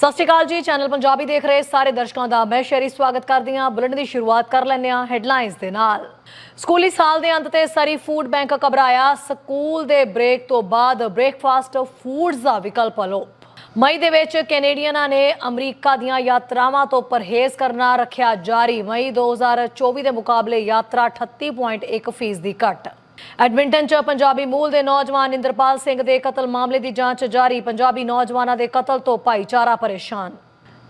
ਸਤਿ ਸ਼੍ਰੀ ਅਕਾਲ ਜੀ ਚੈਨਲ ਪੰਜਾਬੀ ਦੇਖ ਰਹੇ ਸਾਰੇ ਦਰਸ਼ਕਾਂ ਦਾ। ਮੈਂ ਸ਼ੈਰੀ ਸਵਾਗਤ ਕਰਦੀ ਹਾਂ। ਬੁਲੇਟਿਨ ਦੀ ਸ਼ੁਰੂਆਤ ਕਰ ਲੈਂਦੇ ਹਾਂ ਹੈਡਲਾਈਨਸ ਦੇ ਨਾਲ। ਸਕੂਲੀ ਸਾਲ ਦੇ ਅੰਤ ਤੇ ਸਰੀ ਫੂਡ ਬੈਂਕ ਘਬਰਾਇਆ। ਸਕੂਲ ਦੇ ਬ੍ਰੇਕ ਤੋਂ ਬਾਅਦ ਬ੍ਰੇਕਫਾਸਟ ਫੂਡਸ ਦਾ ਵਿਕਲਪ ਅਲੋਪ ਮਈ ਦੇ ਵਿੱਚ ਕੈਨੇਡੀਅਨਾਂ ਨੇ ਅਮਰੀਕਾ ਦੀਆਂ ਯਾਤਰਾਵਾਂ ਤੋਂ ਪਰਹੇਜ਼ ਕਰਨਾ ਰੱਖਿਆ ਜਾਰੀ। ਮਈ 2024 ਦੇ ਮੁਕਾਬਲੇ ਯਾਤਰਾ 38.1% ਫੀਸਦੀ ਘਟ। ਐਡਮਿੰਟਨ 'ਚ ਪੰਜਾਬੀ ਮੂਲ ਦੇ ਨੌਜਵਾਨ ਇੰਦਰਪਾਲ ਸਿੰਘ ਦੇ ਕਤਲ ਮਾਮਲੇ ਦੀ ਜਾਂਚ ਜਾਰੀ। ਪੰਜਾਬੀ ਨੌਜਵਾਨਾਂ ਦੇ ਕਤਲ ਤੋਂ ਭਾਈਚਾਰਾ ਪਰੇਸ਼ਾਨ।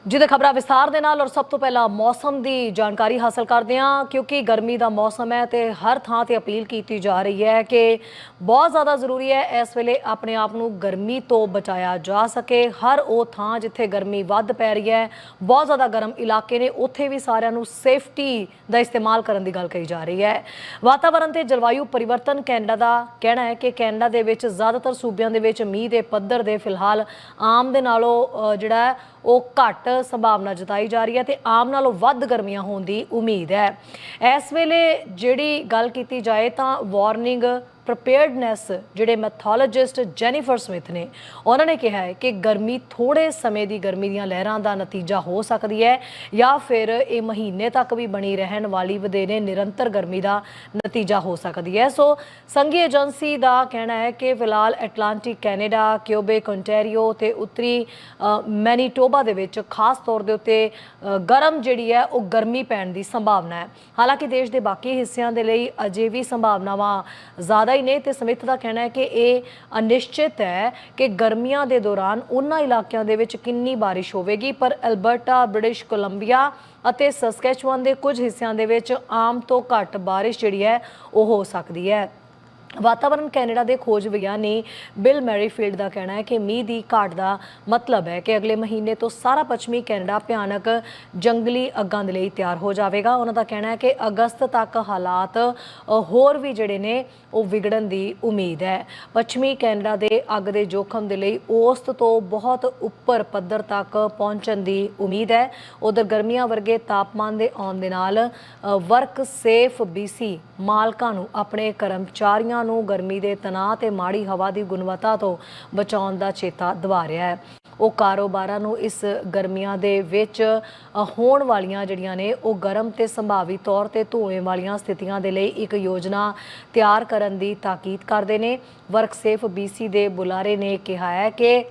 ਜਿਹਦੇ ਖਬਰਾਂ ਵਿਸਥਾਰ ਦੇ ਨਾਲ ਔਰ ਸਭ ਤੋਂ ਪਹਿਲਾਂ ਮੌਸਮ ਦੀ ਜਾਣਕਾਰੀ ਹਾਸਲ ਕਰਦੇ ਹਾਂ, ਕਿਉਂਕਿ ਗਰਮੀ ਦਾ ਮੌਸਮ ਹੈ ਤੇ ਹਰ ਥਾਂ ਤੇ ਅਪੀਲ ਕੀਤੀ ਜਾ ਰਹੀ ਹੈ ਕਿ ਬਹੁਤ ਜ਼ਿਆਦਾ ਜ਼ਰੂਰੀ ਹੈ ਇਸ ਵੇਲੇ ਆਪਣੇ ਆਪ ਨੂੰ ਗਰਮੀ ਤੋਂ ਬਚਾਇਆ ਜਾ ਸਕੇ। ਹਰ ਉਹ ਥਾਂ ਜਿੱਥੇ ਗਰਮੀ ਵੱਧ ਪੈ ਰਹੀ ਹੈ, ਬਹੁਤ ਜ਼ਿਆਦਾ ਗਰਮ ਇਲਾਕੇ ਨੇ, ਉੱਥੇ ਵੀ ਸਾਰਿਆਂ ਨੂੰ ਸੇਫਟੀ ਦਾ ਇਸਤੇਮਾਲ ਕਰਨ ਦੀ ਗੱਲ ਕਹੀ ਜਾ ਰਹੀ ਹੈ। ਵਾਤਾਵਰਣ ਤੇ ਜਲਵਾਯੂ ਪਰਿਵਰਤਨ ਕੈਨੇਡਾ ਦਾ ਕਹਿਣਾ ਹੈ ਕਿ ਕੈਨੇਡਾ ਦੇ ਵਿੱਚ ਜ਼ਿਆਦਾਤਰ ਸੂਬਿਆਂ ਦੇ ਵਿੱਚ ਮੀਂਹ ਦੇ ਪੱਧਰ ਦੇ ਫਿਲਹਾਲ ਆਮ ਦੇ ਨਾਲੋਂ ਜਿਹੜਾ ਉਹ ਘੱਟ ਸੰਭਾਵਨਾ ਜਤਾਈ ਜਾ ਰਹੀ ਹੈ ਤੇ ਆਮ ਨਾਲੋਂ ਵੱਧ ਗਰਮੀਆਂ ਹੋਣ ਦੀ ਉਮੀਦ ਹੈ। ਇਸ ਵੇਲੇ ਜਿਹੜੀ ਗੱਲ ਕੀਤੀ ਜਾਏ ਤਾਂ ਵਾਰਨਿੰਗ ਪ੍ਰਪੇਅਰਡਨੈਸ ਜਿਹੜੇ ਮੈਥੋਲੋਜਿਸਟ ਜੈਨੀਫਰ ਸਮਿਥ ਨੇ, ਉਹਨਾਂ ਨੇ ਕਿਹਾ ਹੈ ਕਿ ਗਰਮੀ ਥੋੜੇ ਸਮੇਂ ਦੀ ਗਰਮੀ ਦੀਆਂ ਲਹਿਰਾਂ ਦਾ ਨਤੀਜਾ ਹੋ ਸਕਦੀ ਹੈ ਜਾਂ ਫਿਰ ਇਹ ਮਹੀਨੇ ਤੱਕ ਵੀ ਬਣੀ ਰਹਿਣ ਵਾਲੀ ਵਧੇਰੇ ਨਿਰੰਤਰ ਗਰਮੀ ਦਾ ਨਤੀਜਾ ਹੋ ਸਕਦੀ ਹੈ। ਸੋ ਸੰਘੀ ਏਜੰਸੀ ਦਾ ਕਹਿਣਾ ਹੈ ਕਿ ਫਿਲਹਾਲ ਐਟਲਾਂਟਿਕ ਕੈਨੇਡਾ ਕਿਊਬੇਕ ontario ਤੇ ਉੱਤਰੀ ਮੈਨੀਟੋਬਾ ਦੇ ਵਿੱਚ ਖਾਸ ਤੌਰ ਦੇ ਉੱਤੇ ਗਰਮ ਜਿਹੜੀ ਹੈ ਉਹ ਗਰਮੀ ਪੈਣ ਦੀ ਸੰਭਾਵਨਾ ਹੈ। ਹਾਲਾਂਕਿ ਦੇਸ਼ ਦੇ ਬਾਕੀ ਹਿੱਸਿਆਂ ਦੇ ਲਈ ਅਜੇ ਵੀ ਸੰਭਾਵਨਾਵਾਂ ਜ਼ਿਆਦਾ ਹੀ ਨੇ ਤੇ ਸਮਿਥ ਦਾ ਕਹਿਣਾ ਹੈ ਕਿ ਇਹ ਅਨਿਸ਼ਚਿਤ ਹੈ ਕਿ ਗਰਮੀਆਂ ਦੇ ਦੌਰਾਨ ਉਹਨਾਂ ਇਲਾਕਿਆਂ ਦੇ ਵਿੱਚ ਕਿੰਨੀ ਬਾਰਿਸ਼ ਹੋਵੇਗੀ। ਪਰ ਅਲਬਰਟਾ, ਬ੍ਰਿਟਿਸ਼ ਕੋਲੰਬੀਆ ਅਤੇ ਸਸਕੈਚੁਆਨ ਦੇ ਕੁਝ ਹਿੱਸਿਆਂ ਦੇ ਵਿੱਚ ਆਮ ਤੋਂ ਘੱਟ ਬਾਰਿਸ਼ ਜਿਹੜੀ ਹੈ, ਉਹ ਹੋ ਸਕਦੀ ਹੈ। ਵਾਤਾਵਰਣ ਕੈਨੇਡਾ ਦੇ ਖੋਜ ਵਿਗਿਆਨੀ ਬਿਲ ਮੈਰੀਫੀਲਡ ਦਾ ਕਹਿਣਾ ਹੈ ਕਿ ਮੀਂਹ ਦੀ ਘਾਟ ਦਾ ਮਤਲਬ ਹੈ ਕਿ ਅਗਲੇ ਮਹੀਨੇ ਤੋਂ ਸਾਰਾ ਪੱਛਮੀ ਕੈਨੇਡਾ ਭਿਆਨਕ ਜੰਗਲੀ ਅੱਗਾਂ ਦੇ ਲਈ ਤਿਆਰ ਹੋ ਜਾਵੇਗਾ। ਉਹਨਾਂ ਦਾ ਕਹਿਣਾ ਹੈ ਕਿ ਅਗਸਤ ਤੱਕ ਹਾਲਾਤ ਹੋਰ ਵੀ ਜਿਹੜੇ ਨੇ, ਉਹ ਵਿਗੜਨ ਦੀ ਉਮੀਦ ਹੈ। ਪੱਛਮੀ ਕੈਨੇਡਾ ਦੇ ਅੱਗ ਦੇ ਜੋਖਮ ਦੇ ਲਈ ਔਸਤ ਤੋਂ ਬਹੁਤ ਉੱਪਰ ਪੱਧਰ ਤੱਕ ਪਹੁੰਚਣ ਦੀ ਉਮੀਦ ਹੈ। ਉਧਰ ਗਰਮੀਆਂ ਵਰਗੇ ਤਾਪਮਾਨ ਦੇ ਆਉਣ ਦੇ ਨਾਲ ਵਰਕ ਸੇਫ BC ਮਾਲਕਾਂ ਨੂੰ ਆਪਣੇ ਕਰਮਚਾਰੀਆਂ ਨੂੰ ਗਰਮੀ ਦੇ ਤਣਾਅ ਤੇ ਮਾੜੀ ਹਵਾ ਦੀ ਗੁਣਵੱਤਾ ਤੋਂ ਬਚਾਉਣ ਦਾ ਚੇਤਾ ਦਿਵਾ ਰਿਹਾ ਹੈ। ਉਹ ਕਾਰੋਬਾਰਾਂ ਨੂੰ ਇਸ ਗਰਮੀਆਂ ਦੇ ਵਿੱਚ ਹੋਣ ਵਾਲੀਆਂ ਜਿਹੜੀਆਂ ਨੇ, ਉਹ ਗਰਮ ਤੇ ਸੰਭਾਵੀ ਤੌਰ ਤੇ ਧੂਏ ਵਾਲੀਆਂ ਸਥਿਤੀਆਂ ਦੇ ਲਈ ਇੱਕ ਯੋਜਨਾ ਤਿਆਰ ਕਰਨ ਦੀ ਤਾਕੀਦ ਕਰਦੇ ਨੇ। ਵਰਕਸੇਫ ਸੇਫ BC ਦੇ ਬੁਲਾਰੇ ਨੇ ਕਿਹਾ ਹੈ ਕਿ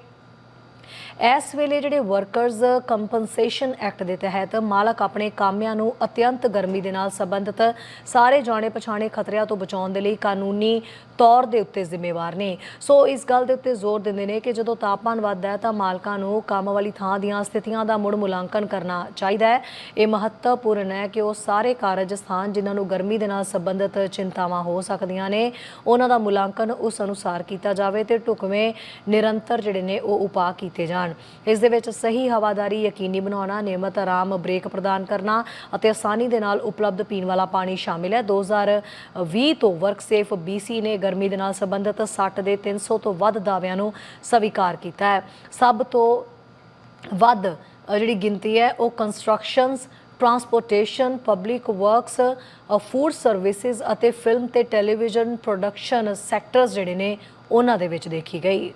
ਇਸ ਵੇਲੇ ਜਿਹੜੇ ਵਰਕਰਸ ਕੰਪਨਸੇਸ਼ਨ ਐਕਟ ਦੇ ਤਹਿਤ ਮਾਲਕ ਆਪਣੇ ਕਾਮਿਆਂ ਨੂੰ ਅਤਿਅੰਤ ਗਰਮੀ ਦੇ ਨਾਲ ਸੰਬੰਧਿਤ ਸਾਰੇ ਜਾਣੇ ਪਛਾਣੇ ਖਤਰਿਆਂ ਤੋਂ ਬਚਾਉਣ ਦੇ ਲਈ ਕਾਨੂੰਨੀ ਤੌਰ ਦੇ ਉੱਤੇ ਜ਼ਿੰਮੇਵਾਰ ਨੇ। ਸੋ ਇਸ ਗੱਲ ਦੇ ਉੱਤੇ ਜ਼ੋਰ ਦਿੰਦੇ ਨੇ ਕਿ ਜਦੋਂ ਤਾਪਮਾਨ ਵੱਧਦਾ ਹੈ ਤਾਂ ਮਾਲਕਾਂ ਨੂੰ ਕੰਮ ਵਾਲੀ ਥਾਂ ਦੀਆਂ ਸਥਿਤੀਆਂ ਦਾ ਮੁੜ ਮੁਲਾਂਕਣ ਕਰਨਾ ਚਾਹੀਦਾ ਹੈ। ਇਹ ਮਹੱਤਵਪੂਰਨ ਹੈ ਕਿ ਉਹ ਸਾਰੇ ਕਾਰਜ ਸਥਾਨ ਜਿਨ੍ਹਾਂ ਨੂੰ ਗਰਮੀ ਦੇ ਨਾਲ ਸੰਬੰਧਿਤ ਚਿੰਤਾਵਾਂ ਹੋ ਸਕਦੀਆਂ ਨੇ, ਉਹਨਾਂ ਦਾ ਮੁਲਾਂਕਣ ਉਸ ਅਨੁਸਾਰ ਕੀਤਾ ਜਾਵੇ ਤੇ ਢੁਕਵੇਂ ਨਿਰੰਤਰ ਜਿਹੜੇ ਨੇ ਉਹ ਉਪਾਅ ਕੀਤੇ ਜਾਣ। ਇਸ ਦੇ ਵਿੱਚ ਸਹੀ ਹਵਾਦਾਰੀ ਯਕੀਨੀ ਬਣਾਉਣਾ, ਨਿਯਮਤ ਆਰਾਮ, ਬ੍ਰੇਕ ਪ੍ਰਦਾਨ ਕਰਨਾ ਅਤੇ ਆਸਾਨੀ ਦੇ ਨਾਲ ਉਪਲਬਧ ਪੀਣ ਵਾਲਾ ਪਾਣੀ ਸ਼ਾਮਿਲ ਹੈ। 2020 ਤੋਂ ਵਰਕਸੇਫ BC ਨੇ ਗਰਮੀ ਦੇ ਨਾਲ ਸੰਬੰਧਿਤ 60 ਦੇ 300 ਤੋਂ ਵੱਧ ਦਾਅਵਿਆਂ ਨੂੰ ਸਵੀਕਾਰ ਕੀਤਾ ਹੈ। ਸਭ ਤੋਂ ਵੱਧ ਜਿਹੜੀ ਗਿਣਤੀ ਹੈ, ਉਹ constructions transportation public works food services ਅਤੇ ਫਿਲਮ ਤੇ ਟੈਲੀਵਿਜ਼ਨ ਪ੍ਰੋਡਕਸ਼ਨ ਸੈਕਟਰਸ ਜਿਹੜੇ ਨੇ, ਉਹਨਾਂ ਦੇ ਵਿੱਚ ਦੇਖੀ ਗਈ।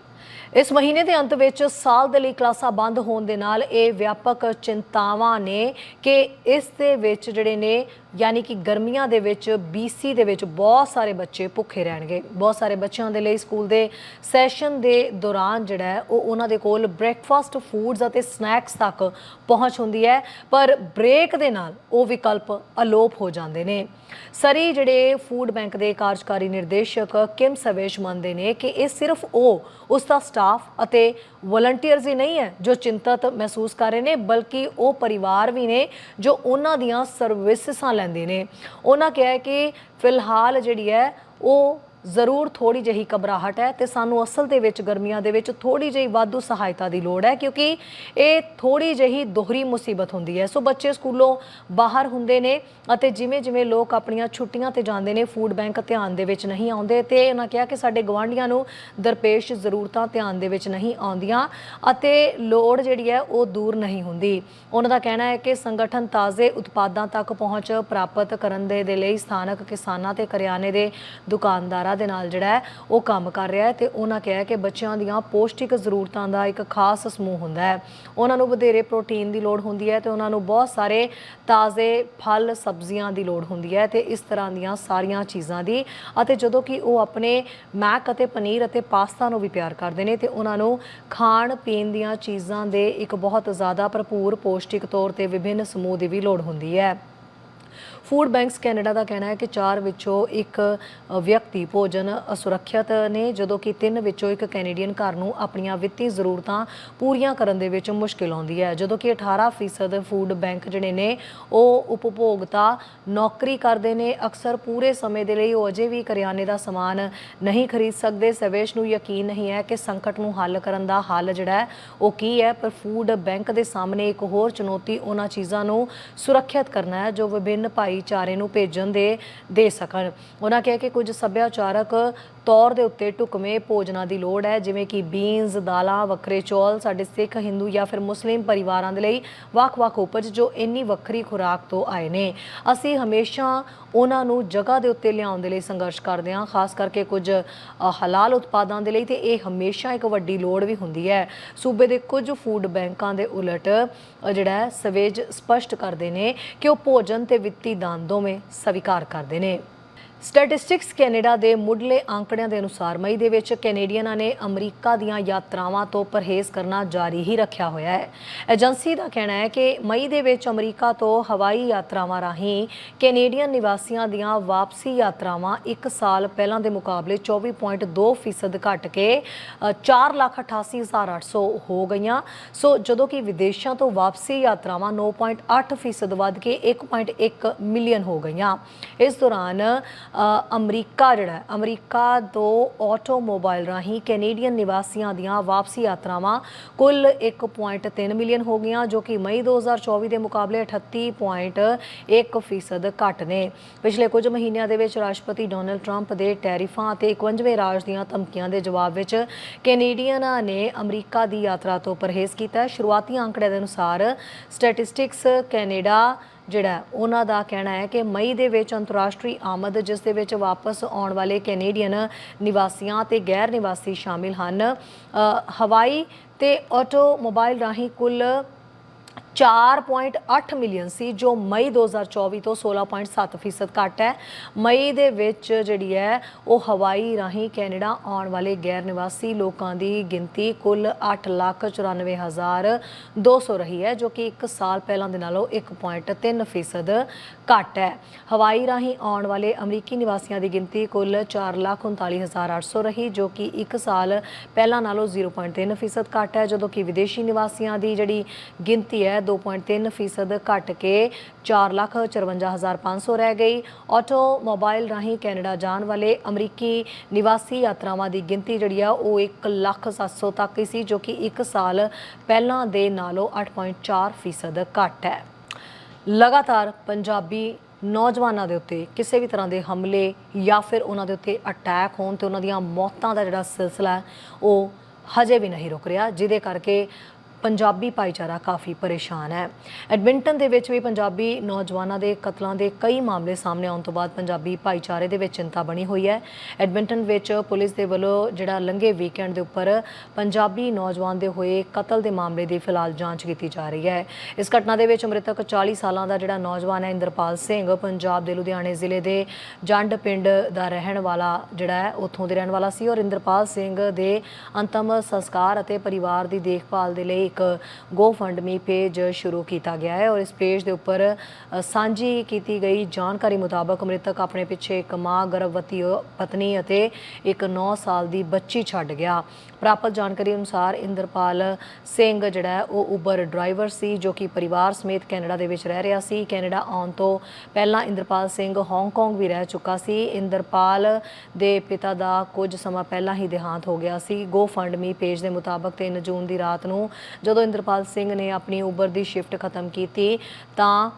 ਇਸ ਮਹੀਨੇ ਦੇ ਅੰਤ ਵਿੱਚ ਸਾਲ ਦੇ ਲਈ ਕਲਾਸਾਂ ਬੰਦ ਹੋਣ ਦੇ ਨਾਲ ਇਹ ਵਿਆਪਕ ਚਿੰਤਾਵਾਂ ਨੇ ਕਿ ਇਸ ਦੇ ਵਿੱਚ ਜਿਹੜੇ ਨੇ ਯਾਨੀ ਕਿ ਗਰਮੀਆਂ ਦੇ ਵਿੱਚ BC ਦੇ ਵਿੱਚ ਬਹੁਤ ਸਾਰੇ ਬੱਚੇ ਭੁੱਖੇ ਰਹਿਣਗੇ। ਬਹੁਤ ਸਾਰੇ ਬੱਚਿਆਂ ਦੇ ਲਈ ਸਕੂਲ ਦੇ ਸੈਸ਼ਨ ਦੇ ਦੌਰਾਨ ਜਿਹੜਾ ਉਹ ਉਹਨਾਂ ਦੇ ਕੋਲ ਬ੍ਰੇਕਫਾਸਟ, ਫੂਡਸ ਅਤੇ ਸਨੈਕਸ ਤੱਕ ਪਹੁੰਚ ਹੁੰਦੀ ਹੈ। ਪਰ ਬ੍ਰੇਕ ਦੇ ਨਾਲ ਉਹ ਵਿਕਲਪ ਅਲੋਪ ਹੋ ਜਾਂਦੇ ਨੇ। ਸਰੀ ਜਿਹੜੇ ਫੂਡ ਬੈਂਕ ਦੇ ਕਾਰਜਕਾਰੀ ਨਿਰਦੇਸ਼ਕ ਕਿਮ ਸਵੇਸ਼ ਮੰਨਦੇ ਨੇ ਕਿ ਇਹ ਸਿਰਫ ਉਹ, ਉਸ ਦਾ ਸਟਾਫ ਅਤੇ ਵਲੰਟੀਅਰਸ ਹੀ ਨਹੀਂ ਹੈ ਜੋ ਚਿੰਤਤ ਮਹਿਸੂਸ ਕਰ ਰਹੇ ਨੇ, ਬਲਕਿ ਉਹ ਪਰਿਵਾਰ ਵੀ ਨੇ ਜੋ ਉਹਨਾਂ ਦੀਆਂ ਸਰਵਿਸਿਸਾਂ ਲੈਂਦੇ ਨੇ। ਉਹਨਾਂ ਕਿਹਾ ਕਿ ਫਿਲਹਾਲ ਜਿਹੜੀ ਹੈ, ਉਹ ਜ਼ਰੂਰ ਥੋੜੀ ਜਿਹੀ ਘਬਰਾਹਟ ਹੈ ਤੇ ਸਾਨੂੰ ਅਸਲ ਦੇ ਵਿੱਚ ਗਰਮੀਆਂ ਦੇ ਵਿੱਚ ਥੋੜੀ ਜਿਹੀ ਵਾਧੂ ਸਹਾਇਤਾ ਦੀ ਲੋੜ ਹੈ ਕਿਉਂਕਿ ਇਹ ਥੋੜੀ ਜਿਹੀ ਦੋਹਰੀ ਮੁਸੀਬਤ ਹੁੰਦੀ ਹੈ। ਸੋ ਬੱਚੇ ਸਕੂਲੋਂ ਬਾਹਰ ਹੁੰਦੇ ਨੇ ਅਤੇ ਜਿਵੇਂ ਜਿਵੇਂ ਲੋਕ ਆਪਣੀਆਂ ਛੁੱਟੀਆਂ ਤੇ ਜਾਂਦੇ ਨੇ ਫੂਡ ਬੈਂਕ ਧਿਆਨ ਦੇ ਵਿੱਚ ਨਹੀਂ ਆਉਂਦੇ ਤੇ ਉਹਨਾਂ ਕਿਹਾ ਕਿ ਸਾਡੇ ਗਵਾਂਢੀਆਂ ਨੂੰ ਦਰਪੇਸ਼ ਜ਼ਰੂਰਤਾਂ ਧਿਆਨ ਦੇ ਵਿੱਚ ਨਹੀਂ ਆਉਂਦੀਆਂ ਅਤੇ ਲੋੜ ਜਿਹੜੀ ਹੈ ਉਹ ਦੂਰ ਨਹੀਂ ਹੁੰਦੀ। ਉਹਨਾਂ ਦਾ ਕਹਿਣਾ ਹੈ ਕਿ ਸੰਗਠਨ ਤਾਜ਼ੇ ਉਤਪਾਦਾਂ ਤੱਕ ਪਹੁੰਚ ਪ੍ਰਾਪਤ ਕਰਨ ਦੇ ਦੇ ਲਈ ਸਥਾਨਕ ਕਿਸਾਨਾਂ ਤੇ ਕਰਿਆਨੇ ਦੇ ਦੁਕਾਨਦਾਰਾਂ ਕੈਨੇਡਾ ਦੇ ਨਾਲ ਜਿਹੜਾ ਹੈ, ਉਹ ਕੰਮ ਕਰ ਰਿਹਾ ਹੈ ਤੇ ਉਹਨਾਂ ਕਿਹਾ ਕਿ ਬੱਚਿਆਂ ਦੀਆਂ ਪੌਸ਼ਟਿਕ ਜ਼ਰੂਰਤਾਂ ਦਾ ਇੱਕ ਖਾਸ ਸਮੂਹ ਹੁੰਦਾ ਹੈ। ਉਹਨਾਂ ਨੂੰ ਵਧੇਰੇ ਪ੍ਰੋਟੀਨ ਦੀ ਲੋੜ ਹੁੰਦੀ ਹੈ ਤੇ ਉਹਨਾਂ ਨੂੰ ਬਹੁਤ ਸਾਰੇ ਤਾਜ਼ੇ ਫਲ, ਸਬਜ਼ੀਆਂ ਦੀ ਲੋੜ ਹੁੰਦੀ ਹੈ ਤੇ ਇਸ ਤਰ੍ਹਾਂ ਦੀਆਂ ਸਾਰੀਆਂ ਚੀਜ਼ਾਂ ਦੀ ਅਤੇ ਜਦੋਂ ਕਿ ਉਹ ਆਪਣੇ ਮੈਕ ਅਤੇ ਪਨੀਰ ਅਤੇ ਪਾਸਤਾ ਨੂੰ ਵੀ ਪਿਆਰ ਕਰਦੇ ਨੇ ਤੇ ਉਹਨਾਂ ਨੂੰ ਖਾਣ ਪੀਣ ਦੀਆਂ ਚੀਜ਼ਾਂ ਦੇ ਇੱਕ ਬਹੁਤ ਜ਼ਿਆਦਾ ਭਰਪੂਰ ਪੌਸ਼ਟਿਕ ਤੌਰ ਤੇ ਵਿਭਿੰਨ ਸਮੂਹ ਦੀ ਵੀ ਲੋੜ ਹੁੰਦੀ ਹੈ। ਫੂਡ ਬੈਂਕਸ ਕੈਨੇਡਾ ਦਾ ਕਹਿਣਾ ਹੈ ਕਿ ਚਾਰ ਵਿੱਚੋਂ ਇੱਕ ਵਿਅਕਤੀ ਭੋਜਨ ਅਸੁਰੱਖਿਅਤ ਨੇ, ਜਦੋਂ ਕਿ ਤਿੰਨ ਵਿੱਚੋਂ ਇੱਕ ਕੈਨੇਡੀਅਨ ਘਰ ਨੂੰ ਆਪਣੀਆਂ ਵਿੱਤੀ ਜ਼ਰੂਰਤਾਂ ਪੂਰੀਆਂ ਕਰਨ ਦੇ ਵਿੱਚ ਮੁਸ਼ਕਿਲ ਆਉਂਦੀ ਹੈ। ਜਦੋਂ ਕਿ 18% ਫੂਡ ਬੈਂਕ ਜਿਹੜੇ ਨੇ, ਉਹ ਉਪਭੋਗਤਾ ਨੌਕਰੀ ਕਰਦੇ ਨੇ। ਅਕਸਰ ਪੂਰੇ ਸਮੇਂ ਦੇ ਲਈ ਉਹ ਅਜੇ ਵੀ ਕਰਿਆਨੇ ਦਾ ਸਮਾਨ ਨਹੀਂ ਖਰੀਦ ਸਕਦੇ। ਸਵੇਸ਼ ਨੂੰ ਯਕੀਨ ਨਹੀਂ ਹੈ ਕਿ ਸੰਕਟ ਨੂੰ ਹੱਲ ਕਰਨ ਦਾ ਹੱਲ ਜਿਹੜਾ ਹੈ, ਉਹ ਕੀ ਹੈ, ਪਰ ਫੂਡ ਬੈਂਕ ਦੇ ਸਾਹਮਣੇ ਇੱਕ ਹੋਰ ਚੁਣੌਤੀ ਉਹਨਾਂ ਚੀਜ਼ਾਂ ਨੂੰ ਸੁਰੱਖਿਅਤ ਕਰਨਾ ਹੈ, ਜੋ ਵਿਭਿੰਨ ਭਾਈ ਭਾਈਚਾਰੇ ਨੂੰ ਭੇਜਣ ਦੇ ਦੇ ਸਕਣ। ਉਹਨਾਂ ਕਿਹਾ ਕਿ ਕੁਝ ਸੱਭਿਆਚਾਰਕ ਤੌਰ ਦੇ ਉੱਤੇ ਢੁਕਵੇਂ ਭੋਜਨਾਂ ਦੀ ਲੋੜ ਹੈ, ਜਿਵੇਂ ਕਿ ਬੀਨਸ, ਦਾਲਾਂ, ਵੱਖਰੇ ਚੌਲ, ਸਾਡੇ ਸਿੱਖ, ਹਿੰਦੂ ਜਾਂ ਫਿਰ ਮੁਸਲਿਮ ਪਰਿਵਾਰਾਂ ਦੇ ਲਈ ਵੱਖ-ਵੱਖ ਉਪਜ ਜੋ ਇੰਨੀ ਵੱਖਰੀ ਖੁਰਾਕ ਤੋਂ ਆਏ ਨੇ। ਅਸੀਂ ਹਮੇਸ਼ਾ ਉਹਨਾਂ ਨੂੰ ਜਗ੍ਹਾ ਦੇ ਉੱਤੇ ਲਿਆਉਣ ਦੇ ਲਈ ਸੰਘਰਸ਼ ਕਰਦੇ ਹਾਂ, ਖਾਸ ਕਰਕੇ ਕੁਝ ਹਲਾਲ ਉਤਪਾਦਾਂ ਦੇ ਲਈ, ਤੇ ਇਹ ਹਮੇਸ਼ਾ ਇੱਕ ਵੱਡੀ ਲੋੜ ਵੀ ਹੁੰਦੀ ਹੈ। ਸੂਬੇ ਦੇ ਕੁਝ ਫੂਡ ਬੈਂਕਾਂ ਦੇ ਉਲਟ ਜਿਹੜਾ ਸਵੇਜ ਸਪਸ਼ਟ ਕਰਦੇ ਨੇ ਕਿ ਉਹ ਭੋਜਨ ਤੇ ਵਿੱਤੀ ਦਾਨ ਦੋਵੇਂ ਸਵੀਕਾਰ ਕਰਦੇ ਨੇ। ਸਟੈਟਿਸਟਿਕਸ ਕੈਨੇਡਾ ਦੇ ਮੁੱਢਲੇ ਅੰਕੜਿਆਂ ਦੇ ਅਨੁਸਾਰ ਮਈ ਦੇ ਵਿੱਚ ਕੈਨੇਡੀਅਨਾਂ ਨੇ ਅਮਰੀਕਾ ਦੀਆਂ ਯਾਤਰਾਵਾਂ ਤੋਂ ਪਰਹੇਜ਼ ਕਰਨਾ ਜਾਰੀ ਹੀ ਰੱਖਿਆ ਹੋਇਆ ਹੈ। ਏਜੰਸੀ ਦਾ ਕਹਿਣਾ ਹੈ ਕਿ ਮਈ ਦੇ ਵਿੱਚ ਅਮਰੀਕਾ ਤੋਂ ਹਵਾਈ ਯਾਤਰਾਵਾਂ ਰਾਹੀਂ ਕੈਨੇਡੀਅਨ ਨਿਵਾਸੀਆਂ ਦੀਆਂ ਵਾਪਸੀ ਯਾਤਰਾਵਾਂ 1 ਸਾਲ ਪਹਿਲਾਂ ਦੇ ਮੁਕਾਬਲੇ 24.2% ਘਟ ਕੇ ਅ, 48888 ਹੋ ਗਈਆਂ। ਸੋ ਜਦੋਂ ਕਿ ਵਿਦੇਸ਼ਾਂ ਤੋਂ ਵਾਪਸੀ ਯਾਤਰਾਵਾਂ 9.8% ਵੱਧ ਕੇ 1.1 ਮਿਲੀਅਨ ਹੋ ਗਈਆਂ। ਇਸ ਦੌਰਾਨ ਅਮਰੀਕਾ ਜਿਹੜਾ ਅਮਰੀਕਾ ਤੋਂ ਆਟੋਮੋਬਾਈਲ ਰਾਹੀਂ ਕੈਨੇਡੀਅਨ ਨਿਵਾਸੀਆਂ ਦੀਆਂ ਵਾਪਸੀ ਯਾਤਰਾਵਾਂ ਕੁੱਲ 1.3 ਮਿਲੀਅਨ ਹੋ ਗਈਆਂ, ਜੋ ਕਿ ਮਈ 2024 ਦੇ ਮੁਕਾਬਲੇ 38.1% ਘੱਟ ਨੇ। ਪਿਛਲੇ ਕੁਝ ਮਹੀਨਿਆਂ ਦੇ ਵਿੱਚ ਰਾਸ਼ਟਰਪਤੀ ਡੋਨਲਡ ਟਰੰਪ ਦੇ ਟੈਰਿਫਾਂ ਅਤੇ 51ਵੇਂ ਰਾਜ ਦੀਆਂ ਧਮਕੀਆਂ ਦੇ ਜਵਾਬ ਵਿੱਚ ਕੈਨੇਡੀਅਨਾਂ ਨੇ ਅਮਰੀਕਾ ਦੀ ਯਾਤਰਾ ਤੋਂ ਪਰਹੇਜ਼ ਕੀਤਾ। ਸ਼ੁਰੂਆਤੀ ਅੰਕੜਿਆਂ ਦੇ ਅਨੁਸਾਰ ਸਟੈਟਿਸਟਿਕਸ ਕੈਨੇਡਾ ਜਿਹੜਾ ਉਹਨਾਂ ਦਾ ਕਹਿਣਾ ਹੈ ਕਿ ਮਈ ਦੇ ਵਿੱਚ ਅੰਤਰਰਾਸ਼ਟਰੀ ਆਮਦ ਜਿਸ ਦੇ ਵਿੱਚ ਵਾਪਸ ਆਉਣ ਵਾਲੇ ਕੈਨੇਡੀਅਨ ਨਿਵਾਸੀਆਂ ਤੇ ਗੈਰ ਨਿਵਾਸੀ ਸ਼ਾਮਿਲ ਹਨ। ਅ, ਹਵਾਈ ਤੇ ਆਟੋਮੋਬਾਈਲ ਰਾਹੀਂ ਕੁੱਲ 4.8 ਮਿਲੀਅਨ ਸੀ ਜੋ ਮਈ 2024 ਤੋਂ 16.7% ਘੱਟ ਹੈ। ਮਈ ਦੇ ਵਿੱਚ ਜਿਹੜੀ ਹੈ ਉਹ ਹਵਾਈ ਰਾਹੀਂ ਕੈਨੇਡਾ ਆਉਣ ਵਾਲੇ ਗੈਰ ਨਿਵਾਸੀ ਲੋਕਾਂ ਦੀ ਗਿਣਤੀ ਕੁੱਲ 8,94,200 ਰਹੀ ਹੈ ਜੋ ਕਿ 1 ਸਾਲ ਪਹਿਲਾਂ ਦੇ ਨਾਲੋਂ 1.3% ਘੱਟ ਹੈ। ਹਵਾਈ ਰਾਹੀਂ ਆਉਣ ਵਾਲੇ ਅਮਰੀਕੀ ਨਿਵਾਸੀਆਂ ਦੀ ਗਿਣਤੀ ਕੁੱਲ 4,39,800 ਰਹੀ ਜੋ ਕਿ 1 ਸਾਲ ਪਹਿਲਾਂ ਨਾਲੋਂ 0.3% ਘੱਟ ਹੈ। ਜਦੋਂ ਕਿ ਵਿਦੇਸ਼ੀ ਨਿਵਾਸੀਆਂ ਦੀ ਜਿਹੜੀ ਗਿਣਤੀ ਹੈ 2.3% ਘਟ ਕੇ 4,54,500 ਰਹਿ ਗਈ। ਆਟੋ ਆਟੋਮੋਬਾਈਲ ਰਾਹੀਂ ਕੈਨੇਡਾ ਜਾਣ ਵਾਲੇ ਅਮਰੀਕੀ ਨਿਵਾਸੀ ਯਾਤਰਾਵਾਂ ਦੀ ਗਿਣਤੀ ਜਿਹੜੀ ਆ ਉਹ 1,700 ਤੱਕ ਹੀ ਸੀ ਜੋ ਕਿ 1 ਸਾਲ ਪਹਿਲਾਂ ਦੇ ਨਾਲੋਂ 8.4% ਘੱਟ ਹੈ। ਲਗਾਤਾਰ ਪੰਜਾਬੀ ਨੌਜਵਾਨਾਂ ਦੇ ਉੱਤੇ ਕਿਸੇ ਵੀ ਤਰ੍ਹਾਂ ਦੇ ਹਮਲੇ ਜਾਂ ਫਿਰ ਉਹਨਾਂ ਦੇ ਉੱਤੇ ਅਟੈਕ ਹੋਣ ਤੇ ਉਹਨਾਂ ਦੀਆਂ ਮੌਤਾਂ ਦਾ ਜਿਹੜਾ ਸਿਲਸਿਲਾ ਉਹ ਹਜੇ ਵੀ ਨਹੀਂ ਰੁਕ ਰਿਹਾ ਜਿਹਦੇ ਕਰਕੇ ਪੰਜਾਬੀ ਭਾਈਚਾਰਾ ਕਾਫੀ ਪਰੇਸ਼ਾਨ ਹੈ। ਐਡਮਿੰਟਨ ਦੇ ਵਿੱਚ ਵੀ ਪੰਜਾਬੀ ਨੌਜਵਾਨਾਂ ਦੇ ਕਤਲਾਂ ਦੇ ਕਈ ਮਾਮਲੇ ਸਾਹਮਣੇ ਆਉਣ ਤੋਂ ਬਾਅਦ ਪੰਜਾਬੀ ਭਾਈਚਾਰੇ ਦੇ ਵਿੱਚ ਚਿੰਤਾ ਬਣੀ ਹੋਈ ਹੈ। ਐਡਮਿੰਟਨ ਵਿੱਚ ਪੁਲਿਸ ਦੇ ਵੱਲੋਂ ਜਿਹੜਾ ਲੰਘੇ ਵੀਕਐਂਡ ਦੇ ਉੱਪਰ ਪੰਜਾਬੀ ਨੌਜਵਾਨ ਦੇ ਹੋਏ ਕਤਲ ਦੇ ਮਾਮਲੇ ਦੀ ਫਿਲਹਾਲ ਜਾਂਚ ਕੀਤੀ ਜਾ ਰਹੀ ਹੈ। ਇਸ ਘਟਨਾ ਦੇ ਵਿੱਚ ਮ੍ਰਿਤਕ 40 ਸਾਲਾਂ ਦਾ ਜਿਹੜਾ ਨੌਜਵਾਨ ਹੈ, ਇੰਦਰਪਾਲ ਸਿੰਘ, ਪੰਜਾਬ ਦੇ ਲੁਧਿਆਣੇ ਜ਼ਿਲ੍ਹੇ ਦੇ ਜੰਡ ਪਿੰਡ ਦਾ ਰਹਿਣ ਵਾਲਾ ਜਿਹੜਾ ਹੈ, ਉੱਥੋਂ ਦੇ ਰਹਿਣ ਵਾਲਾ ਸੀ ਔਰ ਇੰਦਰਪਾਲ ਸਿੰਘ ਦੇ ਅੰਤਮ ਸੰਸਕਾਰ ਅਤੇ ਪਰਿਵਾਰ ਦੀ ਦੇਖਭਾਲ ਦੇ ਲਈ ਇੱਕ ਗੋ ਗੋਫੰਡਮੀ ਪੇਜ ਸ਼ੁਰੂ ਕੀਤਾ ਗਿਆ ਹੈ ਔਰ ਇਸ ਪੇਜ ਦੇ ਉੱਪਰ ਸਾਂਝੀ ਕੀਤੀ ਗਈ ਜਾਣਕਾਰੀ ਮੁਤਾਬਕ ਮ੍ਰਿਤਕ ਆਪਣੇ ਪਿੱਛੇ ਇੱਕ ਮਾਂ, ਗਰਭਵਤੀ ਪਤਨੀ ਅਤੇ ਇੱਕ 9 ਸਾਲ ਦੀ ਬੱਚੀ ਛੱਡ ਗਿਆ। ਪ੍ਰਾਪਤ ਜਾਣਕਾਰੀ ਅਨੁਸਾਰ ਇੰਦਰਪਾਲ ਸਿੰਘ ਜਿਹੜਾ ਉਹ ਉਬਰ ਡਰਾਈਵਰ ਸੀ ਜੋ ਕਿ ਪਰਿਵਾਰ ਸਮੇਤ ਕੈਨੇਡਾ ਦੇ ਵਿੱਚ ਰਹਿ ਰਿਹਾ ਸੀ। ਕੈਨੇਡਾ ਆਉਣ ਤੋਂ ਪਹਿਲਾਂ ਇੰਦਰਪਾਲ ਸਿੰਘ ਹਾਂਗਕਾਂਗ ਵੀ ਰਹਿ ਚੁੱਕਾ ਸੀ। ਇੰਦਰਪਾਲ ਦੇ ਪਿਤਾ ਦਾ ਕੁਝ ਸਮਾਂ ਪਹਿਲਾਂ ਹੀ ਦੇਹਾਂਤ ਹੋ ਗਿਆ ਸੀ। ਗੋ ਫੰਡ ਮੀ ਪੇਜ ਦੇ ਮੁਤਾਬਕ 3 ਜੂਨ ਦੀ ਰਾਤ ਨੂੰ ਜਦੋਂ ਇੰਦਰਪਾਲ ਸਿੰਘ ਨੇ ਆਪਣੀ ਉਬਰ ਦੀ ਸ਼ਿਫਟ ਖਤਮ ਕੀਤੀ ਤਾਂ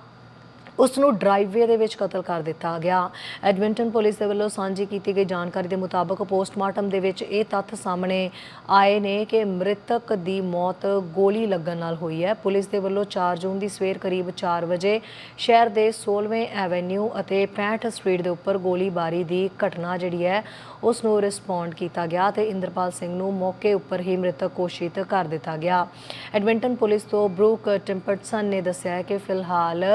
ਉਸ ਨੂੰ ਡਰਾਈਵਵੇ ਦੇ ਵਿੱਚ ਕਤਲ ਕਰ ਦਿੱਤਾ ਗਿਆ। ਐਡਮਿੰਟਨ ਪੁਲਿਸ ਦੇ ਵੱਲੋਂ ਸਾਂਝੀ ਕੀਤੀ ਗਈ ਜਾਣਕਾਰੀ ਦੇ ਮੁਤਾਬਕ ਪੋਸਟਮਾਰਟਮ ਦੇ ਵਿੱਚ ਇਹ ਤੱਥ ਸਾਹਮਣੇ ਆਏ ਨੇ ਕਿ ਮ੍ਰਿਤਕ ਦੀ ਮੌਤ ਗੋਲੀ ਲੱਗਣ ਨਾਲ ਹੋਈ ਹੈ। ਪੁਲਿਸ ਦੇ ਵੱਲੋਂ 4 ਜੂਨ ਦੀ ਸਵੇਰ ਕਰੀਬ 4 ਵਜੇ ਸ਼ਹਿਰ ਦੇ 16ਵੇਂ ਐਵੇਨਿਊ ਅਤੇ 65 ਸਟਰੀਟ ਦੇ ਉੱਪਰ ਗੋਲੀਬਾਰੀ ਦੀ ਘਟਨਾ ਜਿਹੜੀ ਹੈ ਉਸ ਨੂੰ ਰਿਸਪੌਂਡ ਕੀਤਾ ਗਿਆ ਤੇ ਇੰਦਰਪਾਲ ਸਿੰਘ ਨੂੰ ਮੌਕੇ ਉੱਪਰ ਹੀ ਮ੍ਰਿਤਕ ਘੋਸ਼ਿਤ ਕਰ ਦਿੱਤਾ ਗਿਆ। ਐਡਮਿੰਟਨ ਪੁਲਿਸ ਤੋਂ ਬਰੂਕ ਟਿੰਪਰਟਸਨ ਨੇ ਦੱਸਿਆ ਕਿ ਫਿਲਹਾਲ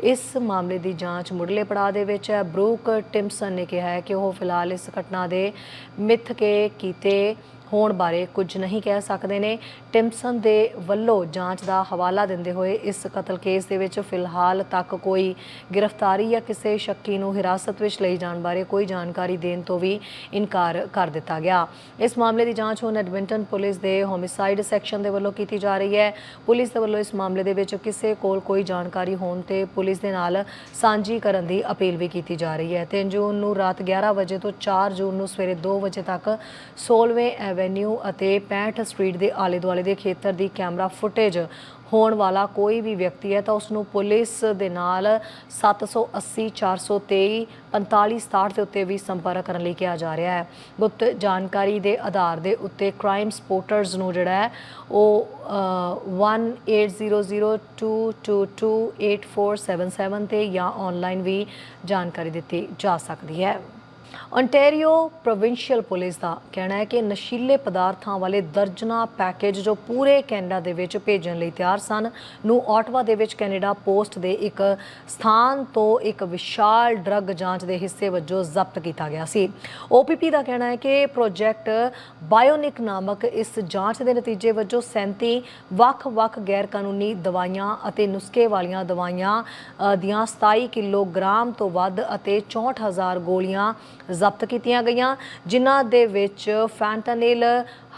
ਇਸ ਇਸ ਮਾਮਲੇ ਦੀ ਜਾਂਚ ਮੁੱਢਲੇ ਪੜਾਅ ਦੇ ਵਿੱਚ ਹੈ। ਬਰੂਕ ਟਿਮਸਨ ਨੇ ਕਿਹਾ ਹੈ ਕਿ ਉਹ ਫਿਲਹਾਲ ਇਸ ਘਟਨਾ ਦੇ ਮਿੱਥ ਕੇ ਕੀਤੇ ਹੋਣ ਬਾਰੇ ਕੁਝ ਨਹੀਂ ਕਹਿ ਸਕਦੇ ਨੇ। ਟਿੰਪਸਨ ਦੇ ਵੱਲੋਂ ਜਾਂਚ ਦਾ ਹਵਾਲਾ ਦਿੰਦੇ ਹੋਏ ਇਸ ਕਤਲ ਕੇਸ ਦੇ ਵਿੱਚ ਫਿਲਹਾਲ ਤੱਕ ਕੋਈ ਗ੍ਰਿਫਤਾਰੀ ਜਾਂ ਕਿਸੇ ਸ਼ੱਕੀ ਨੂੰ ਹਿਰਾਸਤ ਵਿੱਚ ਲਈ ਜਾਣ ਬਾਰੇ ਕੋਈ ਜਾਣਕਾਰੀ ਦੇਣ ਤੋਂ ਵੀ ਇਨਕਾਰ ਕਰ ਦਿੱਤਾ ਗਿਆ। ਇਸ ਮਾਮਲੇ ਦੀ ਜਾਂਚ ਹੁਣ ਐਡਮਿੰਟਨ ਪੁਲਿਸ ਦੇ ਹੋਮਿਸਾਈਡ ਸੈਕਸ਼ਨ ਦੇ ਵੱਲੋਂ ਕੀਤੀ ਜਾ ਰਹੀ ਹੈ। ਪੁਲਿਸ ਦੇ ਵੱਲੋਂ ਇਸ ਮਾਮਲੇ ਦੇ ਵਿੱਚ ਕਿਸੇ ਕੋਲ ਕੋਈ ਜਾਣਕਾਰੀ ਹੋਣ ਤੇ ਪੁਲਿਸ ਦੇ ਨਾਲ ਸਾਂਝੀ ਕਰਨ ਦੀ ਅਪੀਲ ਵੀ ਕੀਤੀ ਜਾ ਰਹੀ ਹੈ। 3 ਜੂਨ ਨੂੰ ਰਾਤ 11 ਵਜੇ ਤੋਂ 4 ਜੂਨ ਨੂੰ ਸਵੇਰੇ 2 ਵਜੇ ਤੱਕ 16ਵੇਂ ਐਵੇਨਿਊ ਅਤੇ 65 ਸਟਰੀਟ ਦੇ ਆਲੇ ਦੁਆਲੇ ਦੇ ਖੇਤਰ ਦੀ ਕੈਮਰਾ ਫੁਟੇਜ ਹੋਣ ਵਾਲਾ ਕੋਈ ਵੀ ਵਿਅਕਤੀ ਹੈ ਤਾਂ ਉਸ ਨੂੰ ਪੁਲਿਸ ਦੇ ਨਾਲ 780 423 4567 ਦੇ ਉੱਤੇ ਵੀ ਸੰਪਰਕ ਕਰਨ ਲਈ ਕਿਹਾ ਜਾ ਰਿਹਾ ਹੈ। ਗੁਪਤ ਜਾਣਕਾਰੀ ਦੇ ਆਧਾਰ ਦੇ ਉੱਤੇ ਕ੍ਰਾਈਮ ਸਪੋਰਟਰਸ ਨੂੰ ਜਿਹੜਾ ਹੈ ਉਹ ਅ, 180022228477 ਤੇ ਜਾਂ ਆਨਲਾਈਨ ਵੀ ਜਾਣਕਾਰੀ ਦਿੱਤੀ ਜਾ ਸਕਦੀ ਹੈ। Ontario ਪ੍ਰੋਵਿੰਸ਼ੀਅਲ ਪੁਲਿਸ ਦਾ ਕਹਿਣਾ ਹੈ ਕਿ ਨਸ਼ੀਲੇ ਪਦਾਰਥਾਂ ਵਾਲੇ ਦਰਜਨਾ ਪੈਕੇਜ ਜੋ ਪੂਰੇ ਕੈਨੇਡਾ ਦੇ ਵਿੱਚ ਭੇਜਣ ਲਈ ਤਿਆਰ ਸਨ, ਨੂੰ ਆਟਵਾ ਦੇ ਵਿੱਚ ਕੈਨੇਡਾ ਪੋਸਟ ਦੇ ਇੱਕ ਸਥਾਨ ਤੋਂ ਇੱਕ ਵਿਸ਼ਾਲ ਡਰੱਗ ਜਾਂਚ ਦੇ ਹਿੱਸੇ ਵਜੋਂ ਜ਼ਬਤ ਕੀਤਾ ਗਿਆ ਸੀ। OPP ਦਾ ਕਹਿਣਾ ਹੈ ਕਿ ਪ੍ਰੋਜੈਕਟ ਬਾਇਓਨਿਕ ਨਾਮਕ ਇਸ ਜਾਂਚ ਦੇ ਨਤੀਜੇ ਵਜੋਂ 37 ਵੱਖ-ਵੱਖ ਗੈਰ ਕਾਨੂੰਨੀ ਦਵਾਈਆਂ ਅਤੇ ਨੁਸਖੇ ਵਾਲੀਆਂ ਦਵਾਈਆਂ ਦੀਆਂ 27 ਕਿਲੋਗ੍ਰਾਮ ਤੋਂ ਵੱਧ ਅਤੇ 64000 ਗੋਲੀਆਂ ਜ਼ਬਤ ਕੀਤੀਆਂ ਗਈਆਂ, ਜਿਨ੍ਹਾਂ ਦੇ ਵਿੱਚ ਫੈਂਟਾਨਿਲ,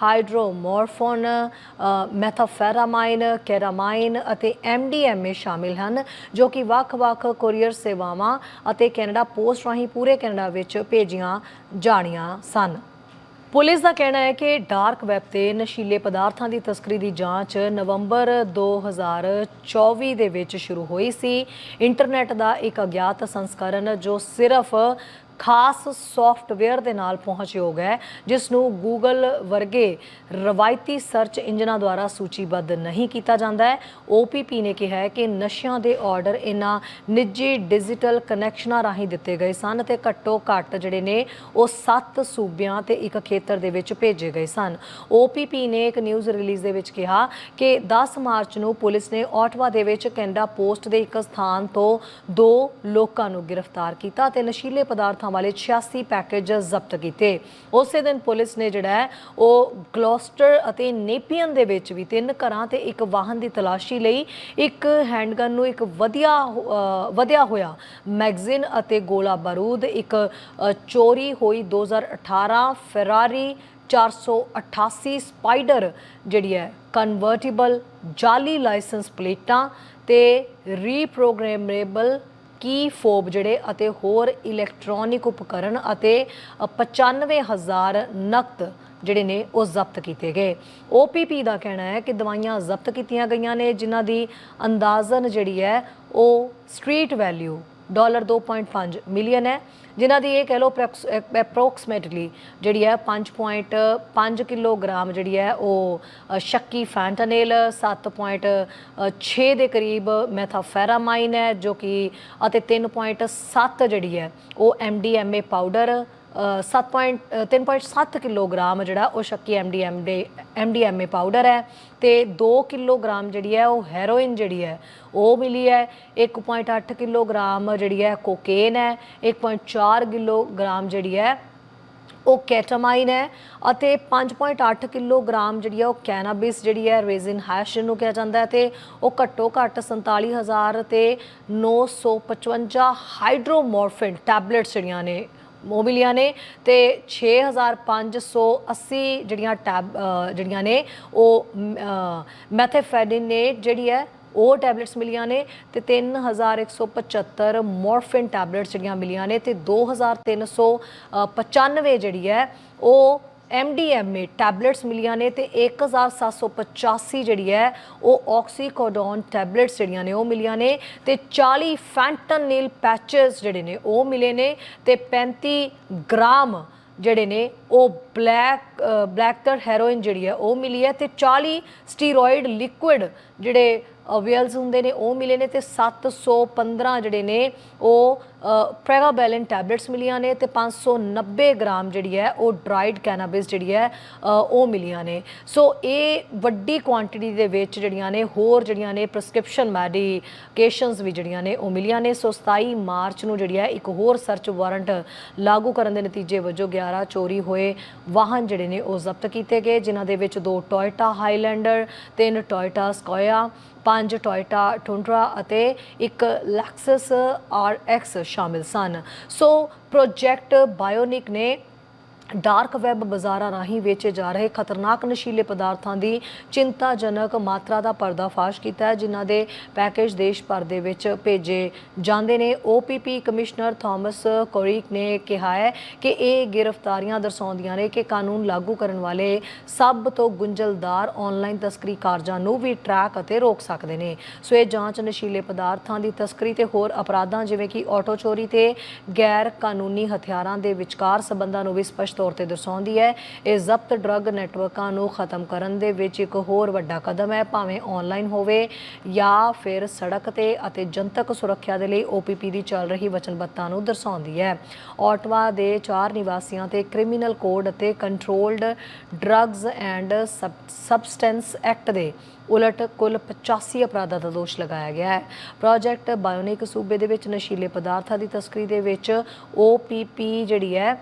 ਹਾਈਡਰੋਮੋਰਫੋਨ ਮੈਥਾਫੈਰਾਮਾਈਨ, ਕੈਰਾਮਾਈਨ ਅਤੇ ਐਮਡੀਐਮਏ ਸ਼ਾਮਿਲ ਹਨ, ਜੋ ਕਿ ਵੱਖ-ਵੱਖ ਕੋਰੀਅਰ ਸੇਵਾਵਾਂ ਅਤੇ ਕੈਨੇਡਾ ਪੋਸਟ ਰਾਹੀਂ ਪੂਰੇ ਕੈਨੇਡਾ ਵਿੱਚ ਭੇਜੀਆਂ ਜਾਣੀਆਂ ਸਨ। ਪੁਲਿਸ ਦਾ ਕਹਿਣਾ ਹੈ ਕਿ ਡਾਰਕ ਵੈਬ ਤੇ ਨਸ਼ੀਲੇ ਪਦਾਰਥਾਂ ਦੀ ਤਸਕਰੀ ਦੀ ਜਾਂਚ ਨਵੰਬਰ 2024 ਦੇ ਵਿੱਚ ਸ਼ੁਰੂ ਹੋਈ ਸੀ। ਇੰਟਰਨੈਟ ਦਾ ਇੱਕ ਅਗਿਆਤ ਸੰਸਕਰਨ ਜੋ ਸਿਰਫ ਖਾਸ ਸੌਫਟਵੇਅਰ ਦੇ ਨਾਲ ਪਹੁੰਚਯੋਗ ਹੈ, ਜਿਸ ਨੂੰ Google ਵਰਗੇ ਰਵਾਇਤੀ ਸਰਚ ਇੰਜਨਾਂ ਦੁਆਰਾ ਸੂਚੀਬੱਧ ਨਹੀਂ ਕੀਤਾ ਜਾਂਦਾ ਹੈ। OPP ਨੇ ਕਿਹਾ ਹੈ ਕਿ ਨਸ਼ਿਆਂ ਦੇ ਆਰਡਰ ਇਹਨਾਂ ਨਿੱਜੀ ਡਿਜੀਟਲ ਕਨੈਕਸ਼ਨਾਂ ਰਾਹੀਂ ਦਿੱਤੇ ਗਏ ਸਨ ਤੇ ਘੱਟੋ ਘੱਟ ਜਿਹੜੇ ਨੇ, ਉਹ 7 ਸੂਬਿਆਂ ਤੇ ਇੱਕ ਖੇਤਰ ਦੇ ਵਿੱਚ ਭੇਜੇ ਗਏ ਸਨ। OPP ਨੇ ਇੱਕ ਨਿਊਜ਼ ਰਿਲੀਜ਼ ਦੇ ਵਿੱਚ ਕਿਹਾ ਕਿ 10 ਮਾਰਚ ਨੂੰ ਪੁਲਿਸ ਨੇ ਆਟਵਾ ਦੇ ਵਿੱਚ ਕੈਨੇਡਾ ਪੋਸਟ ਦੇ ਇੱਕ ਸਥਾਨ ਤੋਂ ਦੋ ਲੋਕਾਂ ਨੂੰ ਗ੍ਰਿਫਤਾਰ ਕੀਤਾ ਤੇ ਨਸ਼ੀਲੇ ਪਦਾਰਥਾਂ ਵਾਲੇ 86 ਪੈਕੇਜ ਜ਼ਬਤ ਕੀਤੇ। ਉਸੇ ਦਿਨ ਪੁਲਿਸ ਨੇ ਜਿਹੜਾ ਹੈ, ਉਹ ਗਲੋਸਟਰ ਅਤੇ ਨੇਪੀਅਨ ਦੇ ਵਿੱਚ ਵੀ ਤਿੰਨ ਘਰਾਂ ਤੇ ਇੱਕ ਵਾਹਨ ਦੀ ਤਲਾਸ਼ੀ ਲਈ ਇੱਕ ਹੈਂਡਗਨ ਨੂੰ ਇੱਕ ਵਧੀਆ ਵਧਿਆ ਹੋਇਆ ਮੈਗਜ਼ੀਨ ਅਤੇ ਗੋਲਾ ਬਾਰੂਦ, ਇੱਕ ਚੋਰੀ ਹੋਈ 2018 ਫੈਰਾਰੀ 488 ਸਪਾਈਡਰ, ਜਿਹੜੀ ਹੈ ਕਨਵਰਟੀਬਲ ਜਾਲੀ ਲਾਇਸੈਂਸ ਪਲੇਟਾਂ ਤੇ ਰੀਪ੍ਰੋਗਰਾਮੇਬਲ ਕੀ ਫੋਬ ਜਿਹੜੇ ਅਤੇ ਹੋਰ ਇਲੈਕਟ੍ਰੋਨਿਕ ਉਪਕਰਨ ਅਤੇ ਅ, 95000 ਨਕਦ ਜਿਹੜੇ ਨੇ ਉਹ ਜ਼ਬਤ ਕੀਤੇ ਗਏ। OPP ਦਾ ਕਹਿਣਾ ਹੈ ਕਿ ਦਵਾਈਆਂ ਜ਼ਬਤ ਕੀਤੀਆਂ ਗਈਆਂ ਨੇ ਜਿਨ੍ਹਾਂ ਦੀ ਅੰਦਾਜ਼ਨ ਜਿਹੜੀ ਹੈ ਉਹ ਸਟਰੀਟ ਵੈਲਿਊ ਡਾਲਰ 2.5 ਮਿਲੀਅਨ ਹੈ ਜਿਨ੍ਹਾਂ ਦੀ ਇਹ ਕਹਿ ਲਓ ਅਪਰੋਕਸੀਮੇਟਲੀ ਜਿਹੜੀ ਹੈ 5.5 ਕਿਲੋਗ੍ਰਾਮ ਜਿਹੜੀ ਹੈ ਉਹ ਅ, ਸ਼ੱਕੀ ਫੈਂਟਾਨਿਲ 7.6 ਦੇ ਕਰੀਬ ਮੈਥਾਫੈਰਾਮਾਈਨ ਹੈ ਜੋ ਕਿ ਅਤੇ 3.7 ਜਿਹੜੀ ਹੈ ਉਹ ਐਮਡੀਐਮਏ ਪਾਊਡਰ 7.3.7 ਕਿਲੋਗ੍ਰਾਮ ਜਿਹੜਾ ਉਹ ਸ਼ੱਕੀ ਐਮਡੀਐਮ ਦੇ ਐਮਡੀਐਮਏ ਪਾਊਡਰ ਹੈ ਤੇ 2 ਕਿਲੋਗ੍ਰਾਮ ਜਿਹੜੀ ਹੈ ਉਹ ਹੈਰੋਇਨ ਜਿਹੜੀ ਹੈ ਉਹ ਮਿਲੀ ਹੈ। 1.8 ਕਿਲੋਗ੍ਰਾਮ ਜਿਹੜੀ ਹੈ ਕੋਕੇਨ ਹੈ 1.4 ਕਿਲੋਗ੍ਰਾਮ ਜਿਹੜੀ ਹੈ ਉਹ ਕੈਟਾਮਾਈਨ ਹੈ ਅਤੇ 5.8 ਕਿਲੋਗ੍ਰਾਮ ਜਿਹੜੀ ਹੈ ਉਹ ਕੈਨਾਬਿਸ ਜਿਹੜੀ ਹੈ ਰੇਜ਼ਿਨ ਹੈਸ਼ ਨੂੰ ਕਿਹਾ ਜਾਂਦਾ ਹੈ ਤੇ ਉਹ ਘੱਟੋ ਘੱਟ 47000 ਤੇ 955 ਹਾਈਡਰੋਮੋਰਫਿਨ ਟੈਬਲੇਟਸ ਜਿਹੜੀਆਂ ਨੇ ਉਹ ਮਿਲੀਆਂ ਨੇ ਤੇ 6580 ਜਿਹੜੀਆਂ ਟੈਬ ਜਿਹੜੀਆਂ ਨੇ ਉਹ ਮੈਥੇਫੈਡਿਨੇਟ ਜਿਹੜੀ ਹੈ, ਉਹ ਟੈਬਲੇਟਸ ਮਿਲੀਆਂ ਨੇ ਤੇ 3175 ਮੋਰਫਿਨ ਟੈਬਲੇਟਸ ਜਿਹੜੀਆਂ ਮਿਲੀਆਂ ਨੇ ਤੇ 2395 ਜਿਹੜੀ ਹੈ, ਉਹ MDMA ਟੈਬਲੇਟਸ ਮਿਲੀਆਂ ਨੇ ਤੇ 1785 ਜਿਹੜੀ ਹੈ ਉਹ ਆਕਸੀਕੋਡੋਨ ਟੈਬਲੇਟਸ ਜਿਹੜੀਆਂ ਨੇ ਉਹ ਮਿਲੀਆਂ ਨੇ ਤੇ 40 ਫੈਂਟਨਿਲ ਪੈਚਸ ਜਿਹੜੇ ਨੇ ਉਹ ਮਿਲੇ ਨੇ ਤੇ 35 ਗ੍ਰਾਮ ਜਿਹੜੇ ਨੇ ਉਹ ਬਲੈਕ ਬਲੈਕਟਰ ਹੈਰੋਇਨ ਜਿਹੜੀ ਹੈ ਉਹ ਮਿਲੀ ਹੈ ਤੇ 40 ਸਟੀਰੋਇਡ ਲਿਕੁਇਡ ਜਿਹੜੇ ਅਵੇਲਸ ਹੁੰਦੇ ਨੇ, ਉਹ ਮਿਲੇ ਨੇ ਤੇ 715 ਜਿਹੜੇ ਨੇ, ਉਹ ਪ੍ਰੈਗਾਬੈਲਿਨ ਟੈਬਲੇਟਸ ਮਿਲੀਆਂ ਨੇ ਤੇ 590 ਗ੍ਰਾਮ ਜਿਹੜੀ ਹੈ, ਉਹ ਡਰਾਈਡ ਕੈਨਾਬਿਸ ਜਿਹੜੀ ਹੈ ਉਹ ਮਿਲੀਆਂ ਨੇ। ਸੋ ਇਹ ਵੱਡੀ ਕੁਆਂਟੀਟੀ ਦੇ ਵਿੱਚ ਜਿਹੜੀਆਂ ਨੇ, ਹੋਰ ਜਿਹੜੀਆਂ ਨੇ ਪ੍ਰਸਕ੍ਰਿਪਸ਼ਨ ਮੈਡੀਕੇਸ਼ਨਸ ਵੀ ਜਿਹੜੀਆਂ ਨੇ, ਉਹ ਮਿਲੀਆਂ ਨੇ। ਸੋ 27 ਮਾਰਚ ਨੂੰ ਜਿਹੜੀ ਹੈ, ਇੱਕ ਹੋਰ ਸਰਚ ਵਾਰੰਟ ਲਾਗੂ ਕਰਨ ਦੇ ਨਤੀਜੇ ਵਜੋਂ 11 ਚੋਰੀ ਹੋਏ ਵਾਹਨ ਜਿਹੜੇ ਨੇ, ਉਹ ਜ਼ਬਤ ਕੀਤੇ ਗਏ, ਜਿਨ੍ਹਾਂ ਦੇ ਵਿੱਚ ਦੋ ਟੋਇਟਾ ਹਾਈਲੈਂਡਰ ਤਿੰਨ ਟੋਇਟਾ ਸਕੋਇਆ ਪੰਜ ਟੋਇਟਾ ਟੁੰਡਰਾ ਅਤੇ ਇੱਕ ਲੈਕਸਸ RX ਸ਼ਾਮਿਲ ਸਨ। ਸੋ ਪ੍ਰੋਜੈਕਟ ਬਾਇਓਨਿਕ ਨੇ ਡਾਰਕ ਵੈਬ ਬਾਜ਼ਾਰਾਂ ਰਾਹੀਂ ਵੇਚੇ ਜਾ ਰਹੇ ਖਤਰਨਾਕ ਨਸ਼ੀਲੇ ਪਦਾਰਥਾਂ ਦੀ ਚਿੰਤਾਜਨਕ ਮਾਤਰਾ ਦਾ ਪਰਦਾਫਾਸ਼ ਕੀਤਾ ਹੈ, ਜਿਨ੍ਹਾਂ ਦੇ ਪੈਕੇਜ ਦੇਸ਼ ਭਰ ਦੇ ਵਿੱਚ ਭੇਜੇ ਜਾਂਦੇ ਨੇ। OPP ਕਮਿਸ਼ਨਰ ਥਾਮਸ ਕੋਰੀਕ ਨੇ ਕਿਹਾ ਹੈ ਕਿ ਇਹ ਗ੍ਰਿਫਤਾਰੀਆਂ ਦਰਸਾਉਂਦੀਆਂ ਨੇ ਕਿ ਕਾਨੂੰਨ ਲਾਗੂ ਕਰਨ ਵਾਲੇ ਸਭ ਤੋਂ ਗੁੰਝਲਦਾਰ ਆਨਲਾਈਨ ਤਸਕਰੀ ਕਾਰਜਾਂ ਨੂੰ ਵੀ ਟਰੈਕ ਅਤੇ ਰੋਕ ਸਕਦੇ ਨੇ। ਸੋ ਇਹ ਜਾਂਚ ਨਸ਼ੀਲੇ ਪਦਾਰਥਾਂ ਦੀ ਤਸਕਰੀ ਤੇ ਹੋਰ ਅਪਰਾਧਾਂ, ਜਿਵੇਂ ਕਿ ਆਟੋ ਚੋਰੀ ਤੇ ਗੈਰ ਕਾਨੂੰਨੀ ਹਥਿਆਰਾਂ ਦੇ ਵਿਚਕਾਰ ਸਬੰਧਾਂ ਨੂੰ ਵੀ ਸਪਸ਼ਟ ਤੌਰ ਤੇ ਦਰਸਾਉਂਦੀ ਹੈ, ਇਹ ਜ਼ਬਤ ਡਰੱਗ ਨੈਟਵਰਕਾਂ ਨੂੰ ਖਤਮ ਕਰਨ ਦੇ ਵਿੱਚ ਇੱਕ ਹੋਰ ਵੱਡਾ ਕਦਮ ਹੈ, ਭਾਵੇਂ ਆਨਲਾਈਨ ਹੋਵੇ ਜਾਂ ਫਿਰ ਸੜਕ ਤੇ ਅਤੇ ਜਨਤਕ ਸੁਰੱਖਿਆ ਦੇ ਲਈ OPP ਦੀ ਚੱਲ ਰਹੀ ਵਚਨਬੱਧਤਾ ਨੂੰ ਦਰਸਾਉਂਦੀ ਹੈ। ਆਟਵਾ ਦੇ ਚਾਰ ਨਿਵਾਸੀਆਂ ਤੇ ਕ੍ਰਿਮੀਨਲ ਕੋਡ ਅਤੇ controlled drugs and substance act ਦੇ ਉਲਟ ਕੁੱਲ 85 ਅਪਰਾਧਾਂ ਦਾ ਦੋਸ਼ ਲਗਾਇਆ ਗਿਆ ਹੈ। ਪ੍ਰੋਜੈਕਟ ਬਾਇਓਨਿਕ ਸੂਬੇ ਦੇ ਵਿੱਚ ਨਸ਼ੀਲੇ ਪਦਾਰਥਾਂ ਦੀ ਤਸਕਰੀ ਦੇ ਵਿੱਚ OPP ਜਿਹੜੀ ਹੈ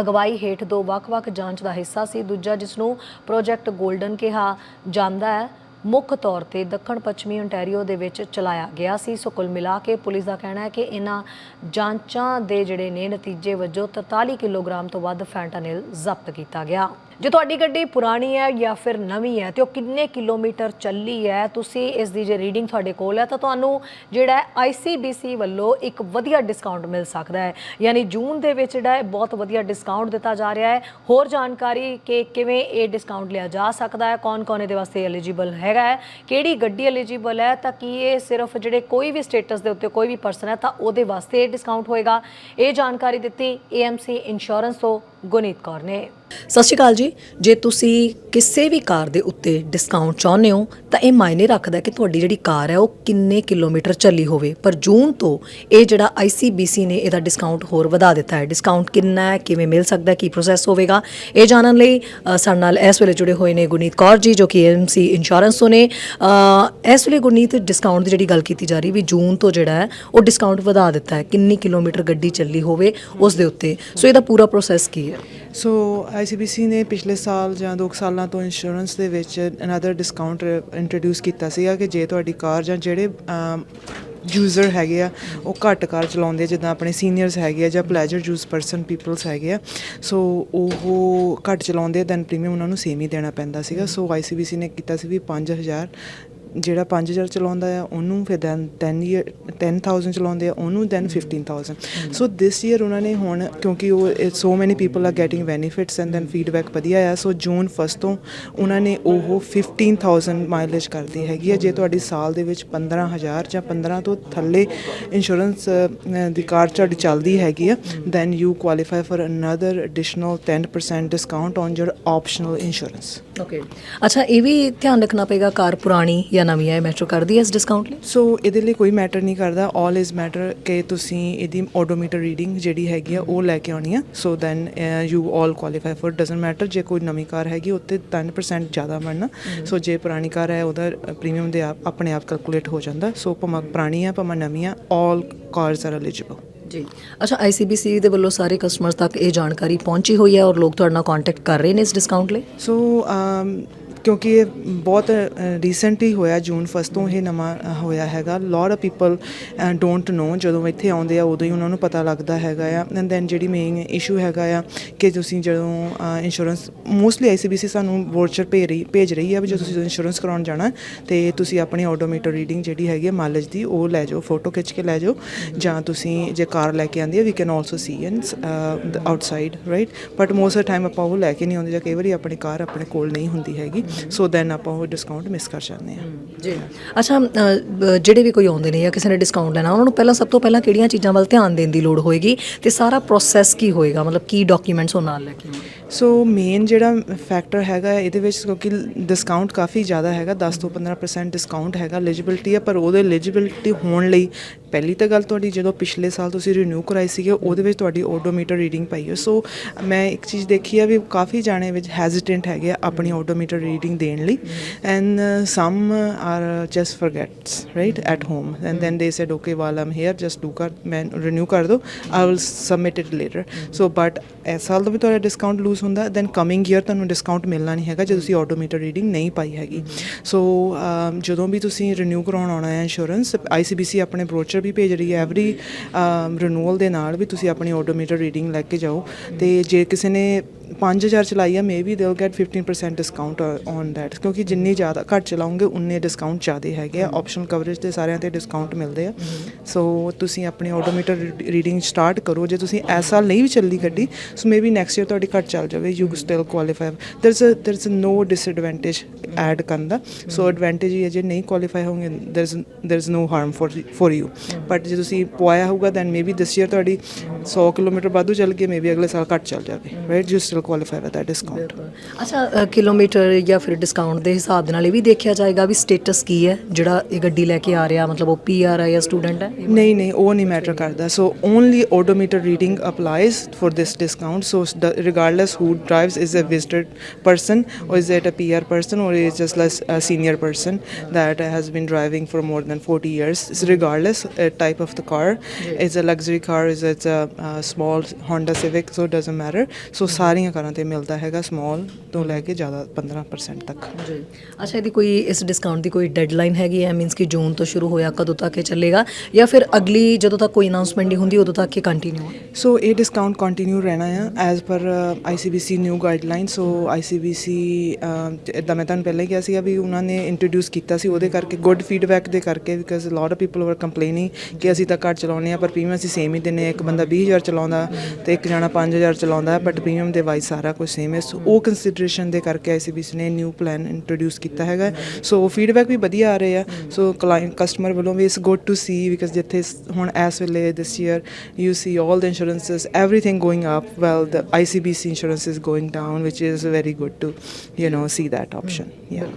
ਅਗਵਾਈ ਹੇਠ ਦੋ ਵੱਖ-ਵੱਖ ਜਾਂਚ ਦਾ ਹਿੱਸਾ ਸੀ। ਦੂਜਾ, ਜਿਸ ਨੂੰ ਪ੍ਰੋਜੈਕਟ 골ਡਨ ਕਿਹਾ ਜਾਂਦਾ ਹੈ, ਮੁੱਖ ਤੌਰ ਤੇ ਦੱਖਣ ਪੱਛਮੀ ontario ਦੇ ਵਿੱਚ ਚਲਾਇਆ ਗਿਆ ਸੀ। ਸੋ ਕੁੱਲ ਮਿਲਾ ਕੇ ਪੁਲਿਸ ਦਾ ਕਹਿਣਾ ਹੈ ਕਿ ਇਹਨਾਂ ਜਾਂਚਾਂ ਦੇ ਜਿਹੜੇ ਨੇ ਨਤੀਜੇ ਵਜੋਂ 43 ਕਿਲੋਗ੍ਰਾਮ ਤੋਂ ਵੱਧ ਫੈਂਟਾਨਿਲ ਜ਼ਬਤ ਕੀਤਾ ਗਿਆ। ਜੇ ਤੁਹਾਡੀ ਗੱਡੀ ਪੁਰਾਣੀ ਹੈ ਜਾਂ ਫਿਰ ਨਵੀਂ ਹੈ ਤੇ ਉਹ ਕਿੰਨੇ ਕਿਲੋਮੀਟਰ ਚੱਲੀ ਹੈ, ਤੁਸੀਂ ਇਸ ਦੀ ਜੇ ਰੀਡਿੰਗ ਤੁਹਾਡੇ ਕੋਲ ਹੈ, ਤਾਂ ਤੁਹਾਨੂੰ ਜਿਹੜਾ ਹੈ ICBC ਵੱਲੋਂ ਇੱਕ ਵਧੀਆ ਡਿਸਕਾਊਂਟ ਮਿਲ ਸਕਦਾ ਹੈ। ਯਾਨੀ ਜੂਨ ਦੇ ਵਿੱਚ ਜਿਹੜਾ ਹੈ ਬਹੁਤ ਵਧੀਆ ਡਿਸਕਾਊਂਟ ਦਿੱਤਾ ਜਾ ਰਿਹਾ ਹੈ। ਹੋਰ ਜਾਣਕਾਰੀ ਕਿ ਕਿਵੇਂ ਇਹ ਡਿਸਕਾਊਂਟ ਲਿਆ ਜਾ ਸਕਦਾ ਹੈ ਕੌਣ-ਕੌਣ ਇਹਦੇ ਵਾਸਤੇ ਐਲੀਜੀਬਲ ਹੈਗਾ ਹੈ, ਕਿਹੜੀ ਗੱਡੀ ਐਲੀਜੀਬਲ ਹੈ, ਤਾਂ ਕੀ ਇਹ ਸਿਰਫ ਜਿਹੜੇ ਕੋਈ ਵੀ ਸਟੇਟਸ ਦੇ ਉੱਤੇ ਕੋਈ ਵੀ ਪਰਸਨ ਹੈ, ਤਾਂ ਉਹਦੇ ਵਾਸਤੇ ਇਹ ਡਿਸਕਾਊਂਟ ਹੋਏਗਾ। ਇਹ ਜਾਣਕਾਰੀ ਦਿੱਤੀ AMC ਇੰਸ਼ੋਰੈਂਸ ਤੋਂ ਗੁਨੀਤ ਕੌਰ ਨੇ। ਸਤਿ ਸ਼੍ਰੀ ਅਕਾਲ ਜੀ। ਜੇ ਤੁਸੀਂ ਕਿਸੇ ਵੀ ਕਾਰ ਦੇ ਉੱਤੇ ਡਿਸਕਾਊਂਟ ਚਾਹੁੰਦੇ ਹੋ ਤਾਂ ਇਹ ਮਾਇਨੇ ਰੱਖਦਾ ਕਿ ਤੁਹਾਡੀ ਜਿਹੜੀ ਕਾਰ ਹੈ ਉਹ ਕਿੰਨੇ ਕਿਲੋਮੀਟਰ ਚੱਲੀ ਹੋਵੇ। ਪਰ ਜੂਨ ਤੋਂ ਇਹ ਜਿਹੜਾ ICBC ਨੇ ਇਹਦਾ ਡਿਸਕਾਊਂਟ ਹੋਰ ਵਧਾ ਦਿੱਤਾ ਹੈ। ਡਿਸਕਾਊਂਟ ਕਿੰਨਾ ਹੈ ਕਿਵੇਂ ਮਿਲ ਸਕਦਾ ਕੀ ਪ੍ਰੋਸੈਸ ਹੋਵੇਗਾ ਇਹ ਜਾਣਨ ਲਈ ਅ, ਸਾਡੇ ਨਾਲ ਇਸ ਵੇਲੇ ਜੁੜੇ ਹੋਏ ਨੇ ਗੁਨੀਤ ਕੌਰ ਜੀ ਜੋ ਕਿ AMC ਇੰਸ਼ੋਰੈਂਸ ਤੋਂ ਨੇ। ਅ, ਇਸ ਵੇਲੇ ਗੁਨੀਤ ਡਿਸਕਾਊਂਟ ਦੀ ਜਿਹੜੀ ਗੱਲ ਕੀਤੀ ਜਾ ਰਹੀ ਵੀ ਜੂਨ ਤੋਂ ਜਿਹੜਾ ਹੈ ਉਹ ਡਿਸਕਾਊਂਟ ਵਧਾ ਦਿੱਤਾ ਹੈ। ਕਿੰਨੀ ਕਿਲੋਮੀਟਰ ਗੱਡੀ ਚੱਲੀ ਹੋਵੇ ਉਸ ਦੇ ਉੱਤੇ। ਸੋ ਇਹਦਾ ਪੂਰਾ ਪ੍ਰੋਸੈਸ ਕੀ ਹੈ? ਸੋ ICBC ਨੇ ਪਿਛਲੇ ਸਾਲ ਜਾਂ 2 ਸਾਲਾਂ ਤੋਂ ਇੰਸ਼ੋਰੈਂਸ ਦੇ ਵਿੱਚ ਅਨਦਰ ਡਿਸਕਾਊਂਟ ਇੰਟਰੋਡਿਊਸ ਕੀਤਾ ਸੀਗਾ ਕਿ ਜੇ ਤੁਹਾਡੀ ਕਾਰ ਜਾਂ ਜਿਹੜੇ ਯੂਜ਼ਰ ਹੈਗੇ ਆ ਉਹ ਘੱਟ ਕਾਰ ਚਲਾਉਂਦੇ ਜਿੱਦਾਂ ਆਪਣੇ ਸੀਨੀਅਰਸ ਹੈਗੇ ਆ ਜਾਂ ਪਲੇਜਰ ਯੂਜ਼ ਪਰਸਨ ਪੀਪਲਸ ਹੈਗੇ ਆ ਸੋ ਉਹ ਘੱਟ ਚਲਾਉਂਦੇ ਦੈਨ ਪ੍ਰੀਮੀਅਮ ਉਹਨਾਂ ਨੂੰ ਸੇਮ ਹੀ ਦੇਣਾ ਪੈਂਦਾ ਸੀਗਾ। ਸੋ ICBC ਨੇ ਕੀਤਾ ਸੀ ਵੀ 5000 ਜਿਹੜਾ 5000 ਚਲਾਉਂਦਾ ਆ ਉਹਨੂੰ ਫਿਰ ਦੈਨ 10 ਈਅਰ 10000 ਚਲਾਉਂਦੇ ਆ ਉਹਨੂੰ ਦੈਨ 15000 ਸੋ ਦਿਸ ਈਅਰ ਉਹਨਾਂ ਨੇ ਹੁਣ ਕਿਉਂਕਿ ਉਹ so many people are getting benefits and then feedback ਵਧੀਆ ਆ ਸੋ ਜੂਨ 1 ਤੋਂ ਉਹਨਾਂ ਨੇ ਉਹ 15000 ਮਾਈਲੇਜ ਕਰਦੀ ਹੈਗੀ ਆ ਜੇ ਤੁਹਾਡੀ ਸਾਲ ਦੇ ਵਿੱਚ 15000 ਜਾਂ 15 ਤੋਂ ਥੱਲੇ ਇੰਸ਼ੋਰੈਂਸ ਦੀ ਕਾਰ ਤੁਹਾਡੀ ਚੱਲਦੀ ਹੈਗੀ ਆ then you qualify for another additional 10% discount on your optional insurance okay ਅੱਛਾ ਇਹ ਵੀ ਧਿਆਨ ਰੱਖਣਾ ਪਏਗਾ ਕਾਰ ਪੁਰਾਣੀ ਜਾਂ ਨਵੀਂ ਹੈ? ਮੈਟਰ ਕਰਦੀ ਹੈ ਇਸ ਡਿਸਕਾਊਂਟ ਲਈ। ਸੋ ਇਹਦੇ ਲਈ ਕੋਈ ਮੈਟਰ ਨਹੀਂ ਕਰਦਾ। ਆਲ ਇਜ਼ ਮੈਟਰ ਕਿ ਤੁਸੀਂ ਇਹਦੀ ਓਡੋਮੀਟਰ ਰੀਡਿੰਗ ਜਿਹੜੀ ਹੈਗੀ ਆ ਉਹ ਲੈ ਕੇ ਆਉਣੀ ਆ। So then you all qualify for doesn't matter ਜੇ ਕੋਈ ਨਵੀਂ ਕਾਰ ਹੈਗੀ ਉੱਤੇ 10% ਜ਼ਿਆਦਾ ਬਣਨਾ। ਸੋ ਜੇ ਪੁਰਾਣੀ ਕਾਰ ਹੈ ਉਹਦਾ ਪ੍ਰੀਮੀਅਮ ਦੇ ਆਪ ਆਪਣੇ ਆਪ ਕੈਲਕੂਲੇਟ ਹੋ ਜਾਂਦਾ। ਸੋ ਭਾਵੇਂ ਪੁਰਾਣੀ ਆ ਭਾਵੇਂ ਨਵੀਂ ਆ ਆਲ ਕਾਰਸ ਆਰ ਐਲੀਜੀਬਲ ਜੀ ਅੱਛਾ ICBC ਦੇ ਵੱਲੋਂ ਸਾਰੇ ਕਸਟਮਰਸ ਤੱਕ ਇਹ ਜਾਣਕਾਰੀ ਪਹੁੰਚੀ ਹੋਈ ਹੈ ਔਰ ਲੋਕ ਤੁਹਾਡੇ ਨਾਲ ਕੰਟੈਕਟ ਕਰ ਰਹੇ ਨੇ ਇਸ ਡਿਸਕਾਊਂਟ ਲਈ? ਸੋ um, ਕਿਉਂਕਿ ਇਹ ਬਹੁਤ ਰੀਸੈਂਟਲੀ ਹੋਇਆ, ਜੂਨ 1 ਤੋਂ ਇਹ ਨਵਾਂ ਹੋਇਆ ਹੈਗਾ। Lot of people don't know ਜਦੋਂ ਇੱਥੇ ਆਉਂਦੇ ਆ, ਉਦੋਂ ਹੀ ਉਹਨਾਂ ਨੂੰ ਪਤਾ ਲੱਗਦਾ ਹੈਗਾ ਆ। ਐਂਡ ਦੈਨ ਜਿਹੜੀ ਮੇਨ ਇਸ਼ੂ ਹੈਗਾ ਆ, ਕਿ ਤੁਸੀਂ ਜਦੋਂ ਇੰਸ਼ੋਰੈਂਸ ਮੋਸਟਲੀ ਆਈਸੀਬੀਸੀ ਸਾਨੂੰ ਵੋਚਰ ਭੇਜ ਰਹੀ ਭੇਜ ਰਹੀ ਆ ਵੀ ਜਦੋਂ ਤੁਸੀਂ ਇੰਸ਼ੋਰੈਂਸ ਕਰਾਉਣ ਜਾਣਾ, ਤੇ ਤੁਸੀਂ ਆਪਣੀ ਆਟੋਮੀਟਰ ਰੀਡਿੰਗ ਜਿਹੜੀ ਹੈਗੀ ਆ ਮਾਈਲੇਜ ਦੀ, ਉਹ ਲੈ ਜਾਓ ਫੋਟੋ ਖਿੱਚ ਕੇ ਲੈ ਜਾਓ। ਜਾਂ ਤੁਸੀਂ ਜੇ ਕਾਰ ਲੈ ਕੇ ਆਂਦੀ ਹੈ we can also see in outside right but most of time ਆਪਾਂ ਉਹ ਲੈ ਕੇ ਨਹੀਂ ਆਉਂਦੇ, ਜਾਂ ਕਈ ਵਾਰੀ ਆਪਣੀ ਕਾਰ ਆਪਣੇ ਕੋਲ ਨਹੀਂ ਹੁੰਦੀ ਹੈਗੀ। ਸੋ ਦੈਨ ਆਪਾਂ ਉਹ ਡਿਸਕਾਊਂਟ ਮਿਸ ਕਰ ਜਾਂਦੇ ਆ ਜੀ। ਅੱਛਾ ਅ, ਜਿਹੜੇ ਵੀ ਕੋਈ ਆਉਂਦੇ ਨੇ ਜਾਂ ਕਿਸੇ ਨੇ ਡਿਸਕਾਊਂਟ ਲੈਣਾ ਉਹਨਾਂ ਨੂੰ ਪਹਿਲਾਂ ਸਭ ਤੋਂ ਪਹਿਲਾਂ ਕਿਹੜੀਆਂ ਚੀਜ਼ਾਂ ਵੱਲ ਧਿਆਨ ਦੇਣ ਦੀ ਲੋੜ ਹੋਏਗੀ ਤੇ ਸਾਰਾ ਪ੍ਰੋਸੈਸ ਕੀ ਹੋਏਗਾ? ਮਤਲਬ ਕੀ ਡਾਕੂਮੈਂਟਸ ਉਹ ਨਾਲ ਲੈ ਕੇ ਆਉਣਗੇ? ਸੋ ਮੇਨ ਜਿਹੜਾ ਫੈਕਟਰ ਹੈਗਾ ਇਹਦੇ ਵਿੱਚ ਕਿਉਂਕਿ ਡਿਸਕਾਊਂਟ ਕਾਫੀ ਜ਼ਿਆਦਾ ਹੈਗਾ 10 ਤੋਂ 15% ਡਿਸਕਾਊਂਟ ਹੈਗਾ। ਐਲੀਜੀਬਿਲਟੀ ਹੈ ਪਰ ਉਹਦੇ ਐਲੀਜੀਬਿਲਟੀ ਹੋਣ ਲਈ ਪਹਿਲੀ ਤਾਂ ਗੱਲ ਤੁਹਾਡੀ ਜਦੋਂ ਪਿਛਲੇ ਸਾਲ ਤੁਸੀਂ ਰੀਨਿਊ ਕਰਾਈ ਸੀਗੇ, ਉਹਦੇ ਵਿੱਚ ਤੁਹਾਡੀ ਓਡੋਮੀਟਰ ਰੀਡਿੰਗ ਪਾਈ ਹੈ। ਸੋ ਮੈਂ ਇੱਕ ਚੀਜ਼ ਦੇਖੀ ਆ ਵੀ ਕਾਫੀ ਜਾਣੇ ਵਿੱਚ ਹੈਜ਼ਿਟੈਂਟ ਹੈਗੇ ਆ ਆਪਣੀ ਓਡੋਮੀਟਰ ਰੀਡਿੰਗ ਦੇਣ ਲਈ। And some are just forgets right at home and then they said okay while I'm here just do ਕਰ ਮੈਂ ਰੀਨਿਊ ਕਰ ਦੋ I will submit it later so but ਇਸ ਸਾਲ ਦਾ ਵੀ ਤੁਹਾਡਾ ਡਿਸਕਾਊਂਟ ਲੂਜ਼ ਹੁੰਦਾ ਦੈਨ ਕਮਿੰਗ ਈਅਰ ਤੁਹਾਨੂੰ ਡਿਸਕਾਊਂਟ ਮਿਲਣਾ ਨਹੀਂ ਹੈਗਾ ਜੇ ਤੁਸੀਂ ਆਟੋਮੀਟਰ ਰੀਡਿੰਗ ਨਹੀਂ ਪਾਈ ਹੈਗੀ। ਸੋ ਜਦੋਂ ਵੀ ਤੁਸੀਂ ਰੀਨਿਊ ਕਰਾਉਣ ਆਉਣਾ ਹੈ ਇੰਸ਼ੋਰੈਂਸ ਆਈਸੀਬੀਸੀ ਆਪਣੇ ਬ੍ਰੋਚਰ ਵੀ ਭੇਜ ਰਹੀ ਹੈ। ਐਵਰੀ ਰਿਨਿਊਅਲ ਦੇ ਨਾਲ ਵੀ ਤੁਸੀਂ ਆਪਣੀ ਆਟੋਮੀਟਰ ਰੀਡਿੰਗ ਲੈ ਕੇ ਜਾਓ। ਤੇ ਜੇ ਕਿਸੇ ਨੇ 5000 ਚਲਾਈ ਆ maybe they will get 15% discount on that ਕਿਉਂਕਿ ਜਿੰਨੀ ਜ਼ਿਆਦਾ ਘੱਟ ਚਲਾਉਂਗੇ ਉਨੇ ਡਿਸਕਾਊਂਟ ਜ਼ਿਆਦਾ ਹੈਗੇ ਆ। ਆਪਸ਼ਨਲ ਕਵਰੇਜ ਤੇ ਸਾਰਿਆਂ ਤੇ ਡਿਸਕਾਊਂਟ ਮਿਲਦੇ ਆ। ਸੋ ਤੁਸੀਂ ਆਪਣੀ ਆਟੋਮੀਟਰ ਰੀਡਿੰਗ ਸਟਾਰਟ ਕਰੋ। ਜੇ ਤੁਸੀਂ ਇਸ ਸਾਲ ਨਹੀਂ ਵੀ ਚੱਲੀ ਗੱਡੀ ਸੋ ਮੇਬੀ ਨੈਕਸਟ ਈਅਰ ਤੁਹਾਡੀ ਘੱਟ ਚੱਲ ਜਾਵੇ। You still qualify there is there is no disadvantage add ਕਰਨ ਦਾ। ਸੋ ਐਡਵਾਂਟੇਜ ਇਹ ਹੈ ਜੇ ਨਹੀਂ ਕੁਆਲੀਫਾਈ ਹੋਗੇ there is there is no harm for for you but ਜੇ ਤੁਸੀਂ ਪਵਾਇਆ ਹੋਊਗਾ ਦੈਨ ਮੇਬੀ ਦਿਸ ਈਅਰ ਤੁਹਾਡੀ 100 ਕਿਲੋਮੀਟਰ ਵਾਧੂ ਚੱਲ ਕੇ ਮੇਬੀ ਅਗਲੇ ਸਾਲ ਘੱਟ ਚੱਲ ਜਾਵੇ right you still qualify with that discount ਅੱਛਾ ਅ, ਕਿਲੋਮੀਟਰ ਜਾਂ ਫਿਰ ਡਿਸਕਾਊਂਟ ਦੇ ਹਿਸਾਬ ਦੇ ਨਾਲ ਇਹ ਵੀ ਦੇਖਿਆ ਜਾਏਗਾ ਵੀ ਸਟੇਟਸ ਕੀ ਹੈ ਜਿਹੜਾ ਇਹ ਗੱਡੀ ਲੈ ਕੇ ਆ ਰਿਹਾ ਮਤਲਬ ਉਹ ਪੀਆਰ ਹੈ ਜਾਂ ਸਟੂਡੈਂਟ ਹੈ ਨਹੀਂ ਨਹੀਂ ਉਹ ਨਹੀਂ ਮੈਟਰ ਕਰਦਾ so only odometer for this discount so s- the- regardless who drives is a visited person or is it a PR person or is just less a senior person that has been driving for more than 40 years it's regardless uh, type of the car is a luxury car is it a, uh small Honda Civic so it doesn't matter so ਸਾਰੀਆਂ ਕਾਰਾਂ ਤੇ ਮਿਲਦਾ ਹੈਗਾ small ਤੋਂ ਲੈ ਕੇ ਜ਼ਿਆਦਾ 15% ਤੱਕ। ਜੀ। ਅੱਛਾ ਇਹਦੀ ਕੋਈ ਇਸ ਡਿਸਕਾਊਂਟ ਦੀ ਕੋਈ ਡੈਡਲਾਈਨ ਹੈਗੀ ਹੈ? ਮੀਨਸ ਕਿ ਜੂਨ ਤੋਂ ਸ਼ੁਰੂ ਹੋਇਆ ਕਦੋਂ ਤੱਕ ਇਹ ਚੱਲੇਗਾ? ਜਾਂ ਫਿਰ ਅਗਲੀ ਜਦੋਂ ਤੱਕ ਕੋਈ ਅਨਾਉਂਸਮੈਂਟ ਨਹੀਂ ਹੁੰਦੀ ਉਦੋਂ ਤੱਕ ਇਹ ਕੰਟੀਨਿਊ ਹੈ ਸੋ ਇਹ ਡਿਸਕਾਊਂਟ ਕੰਟੀਨਿਊ ਰਹਿਣਾ ਆ ਐਜ਼ ਪਰ ICBC new guideline so ICBC ਇਦਾਂ ਮੈਂ ਤੁਹਾਨੂੰ ਪਹਿਲਾਂ ਹੀ ਕਿਹਾ ਸੀਗਾ ਵੀ ਉਹਨਾਂ ਨੇ ਇੰਟਰੋਡਿਊਸ ਕੀਤਾ ਸੀ ਉਹਦੇ ਕਰਕੇ ਗੁੱਡ ਫੀਡਬੈਕ ਦੇ ਕਰਕੇ because lot of people were complaining ਕਿ ਅਸੀਂ ਤਾਂ ਘੱਟ ਚਲਾਉਂਦੇ ਆ ਪਰ ਪ੍ਰੀਮੀਅਮ ਅਸੀਂ ਸੇਮ ਹੀ ਦਿੰਦੇ ਹਾਂ। ਇੱਕ ਬੰਦਾ 20000 ਚਲਾਉਂਦਾ ਤੇ ਇੱਕ ਜਣਾ 5000 ਚਲਾਉਂਦਾ ਬਟ ਪ੍ਰੀਮੀਅਮ ਦੇ ਵਾਈਜ਼ ਸਾਰਾ ਕੁਝ ਸੇਮ ਹੈ। ਸੋ ਉਹ ਕੰਸੀਡਰੇਸ਼ਨ ਦੇ ਕਰਕੇ ਆਈਸੀਬੀਸੀ ਨੇ ਨਿਊ ਪਲਾਨ ਇੰਟਰੋਡਿਊਸ ਕੀਤਾ ਹੈਗਾ। ਸੋ ਫੀਡਬੈਕ ਵੀ ਵਧੀਆ ਆ ਰਹੇ ਆ। ਸੋ ਕਲਾਇੰਟ ਕਸਟਮਰ ਵੱਲੋਂ ਵੀ it's good to see because ਜਿੱਥੇ ਸ- ਹੁਣ ਇਸ ਵੇਲੇ this year you see all the insurances everything going up well the icbc insurance is going down which is very good to you know see that option. Yeah.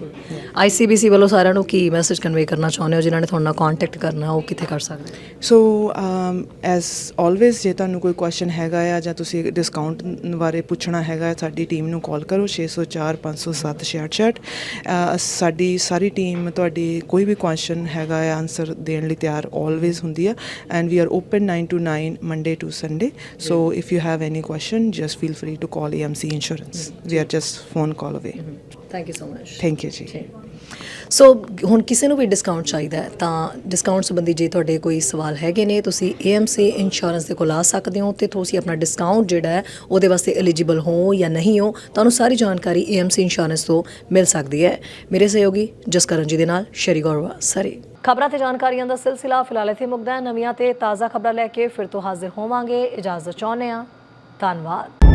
ICBC ਵੱਲੋਂ ਸਾਰਿਆਂ ਨੂੰ ਕੀ message convey ਕਰਨਾ ਚਾਹੁੰਦੇ ਹੋ? ਜਿਨ੍ਹਾਂ ਨੇ ਤੁਹਾਡੇ contact ਕਰਨਾ ਉਹ ਕਿੱਥੇ ਕਰ ਸਕਦੇ? ਸੋ ਐਸ ਆਲਵੇਜ਼ ਜੇ ਤੁਹਾਨੂੰ ਕੋਈ ਕੁਐਸਚਨ ਹੈਗਾ ਆ ਜਾਂ ਤੁਸੀਂ ਡਿਸਕਾਊਂਟ ਬਾਰੇ ਪੁੱਛਣਾ ਹੈਗਾ ਸਾਡੀ ਟੀਮ ਨੂੰ ਕਾਲ ਕਰੋ 604 507 66 ਸਾਡੀ ਸਾਰੀ ਟੀਮ ਤੁਹਾਡੀ ਕੋਈ ਵੀ ਕੁਐਸਚਨ ਹੈਗਾ ਆ ਆਨਸਰ ਦੇਣ ਲਈ ਤਿਆਰ ਆਲਵੇਜ਼ ਹੁੰਦੀ ਆ and we are open 9 to 9 Monday to Sunday. So if you have any question, just feel free to call AMC Insurance. We are just phone call away. Thank you so much Thank you, Ji. So ਹੁਣ ਕਿਸੇ ਨੂੰ ਵੀ discount ਚਾਹੀਦਾ ਹੈ, ਤਾਂ discount ਸੰਬੰਧੀ ਜੇ ਤੁਹਾਡੇ ਕੋਈ ਸਵਾਲ ਹੈਗੇ ਨੇ, ਤੁਸੀਂ AMC ਇੰਸ਼ੋਰੈਂਸ ਦੇ ਕੋਲ ਆ ਸਕਦੇ ਹੋ ਤੇ ਤੁਸੀਂ ਆਪਣਾ ਡਿਸਕਾਊਂਟ ਜਿਹੜਾ ਹੈ, ਉਹਦੇ ਵਾਸਤੇ ਐਲੀਜੀਬਲ ਹੋ ਜਾਂ ਨਹੀਂ ਹੋ, ਤੁਹਾਨੂੰ ਸਾਰੀ ਜਾਣਕਾਰੀ AMC ਇੰਸ਼ੋਰੈਂਸ ਤੋਂ ਮਿਲ ਸਕਦੀ ਹੈ। ਮੇਰੇ ਸਹਿਯੋਗੀ ਜਸਕਰਨ ਜੀ ਦੇ ਨਾਲ ਸ਼ਰੀ ਗੌਰਵਾ ਸਰੀ। ਖਬਰਾਂ ਤੇ ਜਾਣਕਾਰੀਆਂ ਦਾ ਸਿਲਸਿਲਾ ਫਿਲਹਾਲ ਇੱਥੇ ਮੁੱਕਦਾ ਨਵੀਆਂ ਤੇ ਤਾਜ਼ਾ ਖਬਰਾਂ ਲੈ ਕੇ ਫਿਰ ਤੋਂ ਹਾਜ਼ਰ ਹੋਵਾਂਗੇ। ਇਜਾਜ਼ਤ ਚਾਹੁੰਦੇ ਹਾਂ। ਧੰਨਵਾਦ।